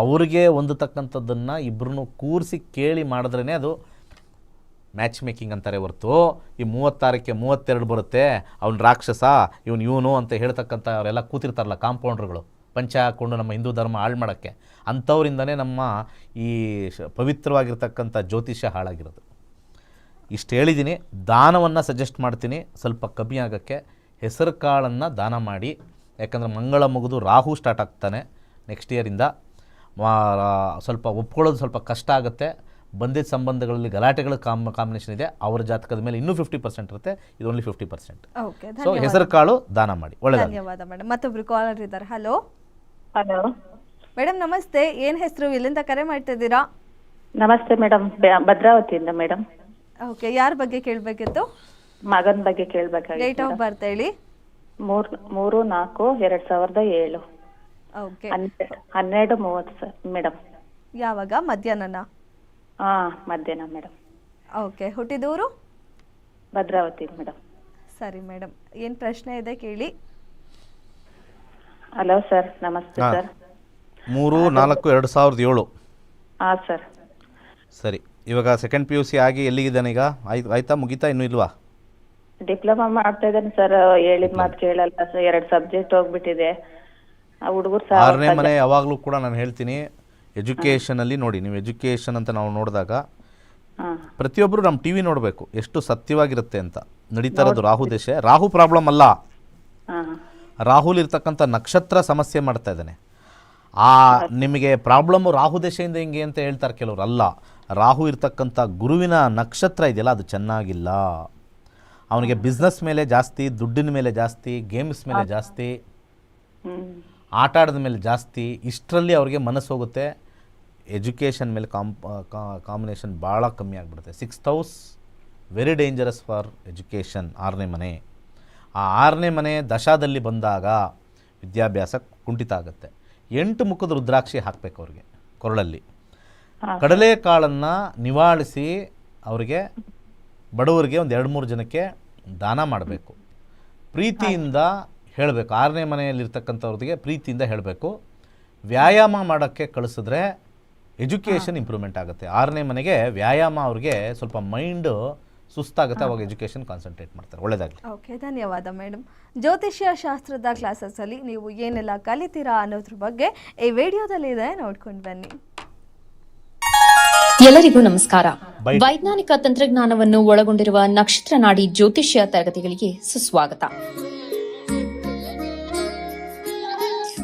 ಅವ್ರಿಗೆ ಹೊಂದತಕ್ಕಂಥದ್ದನ್ನು ಇಬ್ಬರನ್ನು ಕೂರಿಸಿ ಕೇಳಿ ಮಾಡಿದ್ರೇ ಅದು ಮ್ಯಾಚ್ ಮೇಕಿಂಗ್ ಅಂತಾರೆ ಹೊರತು, ಈ ಮೂವತ್ತಾರಕ್ಕೆ ಮೂವತ್ತೆರಡು ಬರುತ್ತೆ, ಅವ್ನು ರಾಕ್ಷಸ, ಇವನು ಇವನು ಅಂತ ಹೇಳ್ತಕ್ಕಂಥ ಅವರೆಲ್ಲ ಕೂತಿರ್ತಾರಲ್ಲ ಕಾಂಪೌಂಡ್ರುಗಳು, ಪಂಚ ಹಾಕ್ಕೊಂಡು ನಮ್ಮ ಹಿಂದೂ ಧರ್ಮ ಹಾಳು ಮಾಡೋಕ್ಕೆ. ಅಂಥವ್ರಿಂದನೇ ನಮ್ಮ ಈ ಪವಿತ್ರವಾಗಿರ್ತಕ್ಕಂಥ ಜ್ಯೋತಿಷ್ಯ ಹಾಳಾಗಿರೋದು. ಇಷ್ಟು ಹೇಳಿದ್ದೀನಿ ದಾನವನ್ನು ಸಜೆಸ್ಟ್ ಮಾಡ್ತೀನಿ, ಸ್ವಲ್ಪ ಕಮ್ಮಿ ಆಗೋಕ್ಕೆ, ಹೆಸರು ಕಾಳನ್ನು ದಾನ ಮಾಡಿ, ಯಾಕಂದರೆ ಮಂಗಳ ಮುಗಿದು ರಾಹು ಸ್ಟಾರ್ಟ್ ಆಗ್ತಾನೆ ನೆಕ್ಸ್ಟ್ ಇಯರಿಂದ ಸ್ವಲ್ಪ ಒಪ್ಕೊಳ್ಳೋದು ಸ್ವಲ್ಪ ಕಷ್ಟ ಆಗುತ್ತೆ ಬಂದಿದ್ದ ಸಂಬಂಧಗಳಲ್ಲಿ ಗಲಾಟೆಗಳ ಕಾಮ್ ಕಾಂಬಿನೇಷನ್ ಇದೆ ಅವರ ಜಾತಕದ ಮೇಲೆ ಇನ್ನೂ ಫಿಫ್ಟಿ ಪರ್ಸೆಂಟ್ ಇರುತ್ತೆ ಇದು ಓನ್ಲಿ ಫಿಫ್ಟಿ ಪರ್ಸೆಂಟ್ ಸೊ ಹೆಸರು ಕಾಳು ದಾನ ಮಾಡಿ. ಒಳ್ಳೆ ಧನ್ಯವಾದ ಮೇಡಮ್. ಮತ್ತೊಬ್ರು ಕಾಲರ್ ಇದ್ದಾರೆ. ಹಲೋ ಹಲೋ ಮೇಡಮ್ ನಮಸ್ತೆ. ಏನ್ ಹೆಸರು? ಇಲ್ಲಿಂದ ಕರೆ ಮಾಡ್ತಾ ಇದ್ದೀರಾ? ನಮಸ್ತೆ ಮೇಡಮ್. ಭದ್ರಾವತಿಯಿಂದ ಮೇಡಮ್. ಓಕೆ ಯಾರ ಬಗ್ಗೆ ಕೇಳಬೇಕಿತ್ತು? ಮಗನ ಬಗ್ಗೆ ಡೇಟ್ ಕೇಳ್ಬೇಕಾಗಿತ್ತು ಆಫ್ ಬರ್ತ್ ಹೇಳಿ. ಮೂರ್ ಮೂರು ನಾಲ್ಕು ಎರಡ್ ಸಾವಿರದ ಏಳು. ಓಕೆ ಹನ್ನೆ- ಹನ್ನೆರಡು ಮೂವತ್ತು ಸರ್ ಮೇಡಮ್. ಯಾವಾಗ? ಮಧ್ಯಾಹ್ನನ? ಹಾ ಮಧ್ಯಾಹ್ನ ಮೇಡಮ್. ಓಕೆ ಹುಟ್ಟಿದೂರು? ಭದ್ರಾವತಿ ಮೇಡಮ್. ಸರಿ ಮೇಡಮ್ ಏನು ಪ್ರಶ್ನೆ ಇದೆ ಕೇಳಿ. ಹಲೋ ಸರ್ ನಮಸ್ತೆ ಹಾ. ಸರ್. ಮೂರು ನಾಲ್ಕು ಎರಡು ಸಾವಿರದ ಏಳು. ಹಾ ಸರ್. ಸರಿ ಇವಾಗ ಸೆಕೆಂಡ್ ಪಿ ಯು ಸಿ ಆಗಿ ಎಲ್ಲಿಗಿದ್ದಾನೆ ಈಗ? ಆಯ್ತು ಆಯ್ತಾ ಮುಗೀತಾ ಇನ್ನೂ ಇಲ್ವಾ? ಡಿಪ್ಲೊಮಾ ಮಾಡ್ತಾ ಇದ್ದಾನೆ ಸರ್ ಹೇಳಿದ ಮಾತು ಕೇಳಲ್ಲ ಸರ್ ಎರಡು ಸಬ್ಜೆಕ್ಟ್ ಹೋಗ್ಬಿಟ್ಟಿದೆ. ಆ ಹುಡುಗರು ಆರನೇ ಮನೆ ಯಾವಾಗಲೂ ಕೂಡ ನಾನು ಹೇಳ್ತೀನಿ ಎಜುಕೇಷನಲ್ಲಿ ನೋಡಿ ನೀವು ಎಜುಕೇಷನ್ ಅಂತ ನಾವು ನೋಡಿದಾಗ ಪ್ರತಿಯೊಬ್ಬರು ನಮ್ಮ ಟಿ ವಿ ನೋಡಬೇಕು ಎಷ್ಟು ಸತ್ಯವಾಗಿರುತ್ತೆ ಅಂತ. ನಡೀತಾ ಇರೋದು ರಾಹು ದೇಶ. ರಾಹು ಪ್ರಾಬ್ಲಮ್ ಅಲ್ಲ. ರಾಹುಲ್ ಇರ್ತಕ್ಕಂಥ ನಕ್ಷತ್ರ ಸಮಸ್ಯೆ ಮಾಡ್ತಾ ಇದ್ದಾನೆ. ಆ ನಿಮಗೆ ಪ್ರಾಬ್ಲಮ್ಮು ರಾಹು ದಶೆಯಿಂದ ಹಿಂಗೆ ಅಂತ ಹೇಳ್ತಾರೆ ಕೆಲವರು. ಅಲ್ಲ ರಾಹು ಇರ್ತಕ್ಕಂಥ ಗುರುವಿನ ನಕ್ಷತ್ರ ಇದೆಯಲ್ಲ ಅದು ಚೆನ್ನಾಗಿಲ್ಲ. ಅವನಿಗೆ ಬಿಸ್ನೆಸ್ ಮೇಲೆ ಜಾಸ್ತಿ ದುಡ್ಡಿನ ಮೇಲೆ ಜಾಸ್ತಿ ಗೇಮ್ಸ್ ಮೇಲೆ ಜಾಸ್ತಿ ಆಟ ಆಡಿದ ಮೇಲೆ ಜಾಸ್ತಿ ಇಷ್ಟರಲ್ಲಿ ಅವ್ರಿಗೆ ಮನಸ್ಸು ಹೋಗುತ್ತೆ. ಎಜುಕೇಷನ್ ಮೇಲೆ ಕಾಂಪ್ ಕಾಂಬಿನೇಷನ್ ಭಾಳ ಕಮ್ಮಿ ಆಗಿಬಿಡುತ್ತೆ. Sixth house very dangerous for education ಆರನೇ ಮನೆ. ಆ ಆರನೇ ಮನೆ ದಶಾದಲ್ಲಿ ಬಂದಾಗ ವಿದ್ಯಾಭ್ಯಾಸ ಕುಂಠಿತ ಆಗುತ್ತೆ. ಎಂಟು ಮುಖದ ರುದ್ರಾಕ್ಷಿ ಹಾಕಬೇಕು ಅವ್ರಿಗೆ ಕೊರಳಲ್ಲಿ. ಕಡಲೆ ಕಡಲೆಕಾಳನ್ನು ನಿವಾಳಿಸಿ ಅವರಿಗೆ ಬಡವರಿಗೆ ಒಂದು ಎರಡು ಮೂರು ಜನಕ್ಕೆ ದಾನ ಮಾಡಬೇಕು. ಪ್ರೀತಿಯಿಂದ ಹೇಳಬೇಕು. ಆರನೇ ಮನೆಯಲ್ಲಿರ್ತಕ್ಕಂಥವ್ರಿಗೆ ಪ್ರೀತಿಯಿಂದ ಹೇಳಬೇಕು. ವ್ಯಾಯಾಮ ಮಾಡೋಕ್ಕೆ ಕಳಿಸಿದ್ರೆ ಎಜುಕೇಷನ್ ಇಂಪ್ರೂವ್ಮೆಂಟ್ ಆಗುತ್ತೆ. ಆರನೇ ಮನೆಗೆ ವ್ಯಾಯಾಮ ಅವ್ರಿಗೆ ಸ್ವಲ್ಪ ಮೈಂಡು ಸುಸ್ತಾಗುತ್ತೆ ಅವಾಗ ಎಜುಕೇಷನ್ ಕಾನ್ಸಂಟ್ರೇಟ್ ಮಾಡ್ತಾರೆ. ಒಳ್ಳೆಯದಾಗಲಿ ಓಕೆ ಧನ್ಯವಾದ ಮೇಡಮ್ ಜ್ಯೋತಿಷ್ಯ ಶಾಸ್ತ್ರದ ಕ್ಲಾಸಸ್ಸಲ್ಲಿ ನೀವು ಏನೆಲ್ಲ ಕಲಿತೀರಾ ಅನ್ನೋದ್ರ ಬಗ್ಗೆ ಈ ವಿಡಿಯೋದಲ್ಲಿ ಇದೆ. ನೋಡ್ಕೊಂಡು ಬನ್ನಿ. ಎಲ್ಲರಿಗೂ ನಮಸ್ಕಾರ. ವೈಜ್ಞಾನಿಕ ತಂತ್ರಜ್ಞಾನವನ್ನು ಒಳಗೊಂಡಿರುವ ನಕ್ಷತ್ರ ನಾಡಿ ಜ್ಯೋತಿಷ್ಯ ತರಗತಿಗಳಿಗೆ ಸುಸ್ವಾಗತ.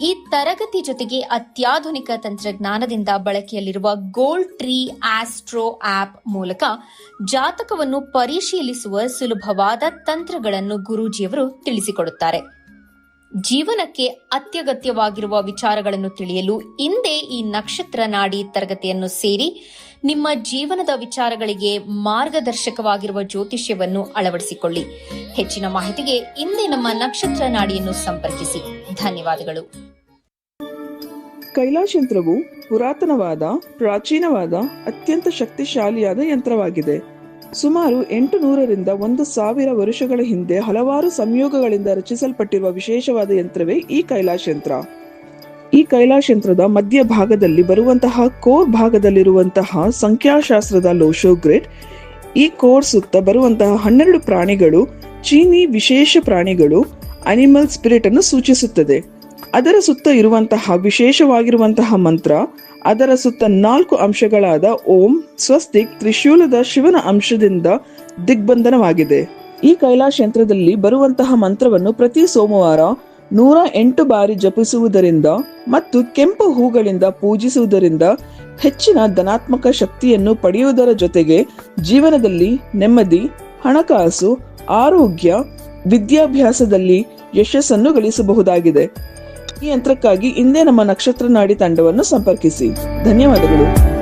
ಈ ತರಗತಿ ಜೊತೆಗೆ ಅತ್ಯಾಧುನಿಕ ತಂತ್ರಜ್ಞಾನದಿಂದ ಬಳಕೆಯಲ್ಲಿರುವ ಗೋಲ್ಡ್ ಟ್ರೀ ಆಸ್ಟ್ರೋ ಆಪ್ ಮೂಲಕ ಜಾತಕವನ್ನು ಪರಿಶೀಲಿಸುವ ಸುಲಭವಾದ ತಂತ್ರಗಳನ್ನು ಗುರೂಜಿಯವರು ತಿಳಿಸಿಕೊಡುತ್ತಾರೆ. ಜೀವನಕ್ಕೆ ಅತ್ಯಗತ್ಯವಾಗಿರುವ ವಿಚಾರಗಳನ್ನು ತಿಳಿಯಲು ಇಂದೇ ಈ ನಕ್ಷತ್ರ ನಾಡಿ ತರಗತಿಯನ್ನು ಸೇರಿ ನಿಮ್ಮ ಜೀವನದ ವಿಚಾರಗಳಿಗೆ ಮಾರ್ಗದರ್ಶಕವಾಗಿರುವ ಜ್ಯೋತಿಷ್ಯವನ್ನು ಅಳವಡಿಸಿಕೊಳ್ಳಿ. ಹೆಚ್ಚಿನ ಮಾಹಿತಿಗೆ ಇಂದೇ ನಮ್ಮ ನಕ್ಷತ್ರ ನಾಡಿಯನ್ನು ಸಂಪರ್ಕಿಸಿ. ಧನ್ಯವಾದಗಳು. ಕೈಲಾಶ್ ಯಂತ್ರವು ಪುರಾತನವಾದ, ಪ್ರಾಚೀನವಾದ, ಅತ್ಯಂತ ಶಕ್ತಿಶಾಲಿಯಾದ ಯಂತ್ರವಾಗಿದೆ. ಸುಮಾರು ಎಂಟು ನೂರರಿಂದ ಒಂದು ಸಾವಿರ ವರ್ಷಗಳ ಹಿಂದೆ ಹಲವಾರು ಸಂಯೋಗಗಳಿಂದ ರಚಿಸಲ್ಪಟ್ಟಿರುವ ವಿಶೇಷವಾದ ಯಂತ್ರವೇ ಈ ಕೈಲಾಶ್ ಯಂತ್ರ. ಈ ಕೈಲಾಶ್ ಯಂತ್ರದ ಮಧ್ಯ ಭಾಗದಲ್ಲಿ ಬರುವಂತಹ ಕೋರ್ ಭಾಗದಲ್ಲಿರುವಂತಹ ಸಂಖ್ಯಾಶಾಸ್ತ್ರದ ಲೋಶೋ ಗ್ರಿಡ್ ಈ ಕೋರ್ ಸುತ್ತ ಬರುವಂತಹ ಹನ್ನೆರಡು ಪ್ರಾಣಿಗಳು, ಚೀನಿ ವಿಶೇಷ ಪ್ರಾಣಿಗಳು, ಅನಿಮಲ್ ಸ್ಪಿರಿಟ್ ಅನ್ನು ಸೂಚಿಸುತ್ತದೆ. ಅದರ ಸುತ್ತ ಇರುವಂತಹ ವಿಶೇಷವಾಗಿರುವಂತಹ ಮಂತ್ರ, ಅದರ ಸುತ್ತ ನಾಲ್ಕು ಅಂಶಗಳಾದ ಓಂ, ಸ್ವಸ್ತಿಕ್, ತ್ರಿಶೂಲದ ಶಿವನ ಅಂಶದಿಂದ ದಿಗ್ಬಂಧನವಾಗಿದೆ. ಈ ಕೈಲಾಶ್ ಯಂತ್ರದಲ್ಲಿ ಬರುವಂತಹ ಮಂತ್ರವನ್ನು ಪ್ರತಿ ಸೋಮವಾರ ನೂರ ಎಂಟು ಬಾರಿ ಜಪಿಸುವುದರಿಂದ ಮತ್ತು ಕೆಂಪು ಹೂಗಳಿಂದ ಪೂಜಿಸುವುದರಿಂದ ಹೆಚ್ಚಿನ ಧನಾತ್ಮಕ ಶಕ್ತಿಯನ್ನು ಪಡೆಯುವುದರ ಜೊತೆಗೆ ಜೀವನದಲ್ಲಿ ನೆಮ್ಮದಿ, ಹಣಕಾಸು, ಆರೋಗ್ಯ, ವಿದ್ಯಾಭ್ಯಾಸದಲ್ಲಿ ಯಶಸ್ಸನ್ನು ಗಳಿಸಬಹುದಾಗಿದೆ. ಈ ಯಂತ್ರಕ್ಕಾಗಿ ಇಂದೇ ನಮ್ಮ ನಕ್ಷತ್ರ ನಾಡಿ ತಂಡವನ್ನು ಸಂಪರ್ಕಿಸಿ. ಧನ್ಯವಾದಗಳು.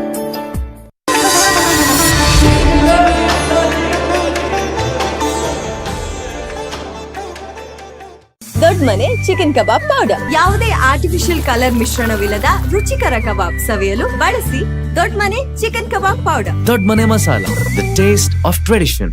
ಮನೆ ಚಿಕನ್ ಕಬಾಬ್ ಪೌಡರ್ ಯಾವುದೇ ಆರ್ಟಿಫಿಷಿಯಲ್ ಕಲರ್ ಮಿಶ್ರಣವಿಲ್ಲದ ರುಚಿಕರ ಕಬಾಬ್ ಸವಿಯಲು ಬಳಸಿ ದೊಡ್ಡ ಮನೆ chicken kebab powder Dodda Mane Masala the taste of tradition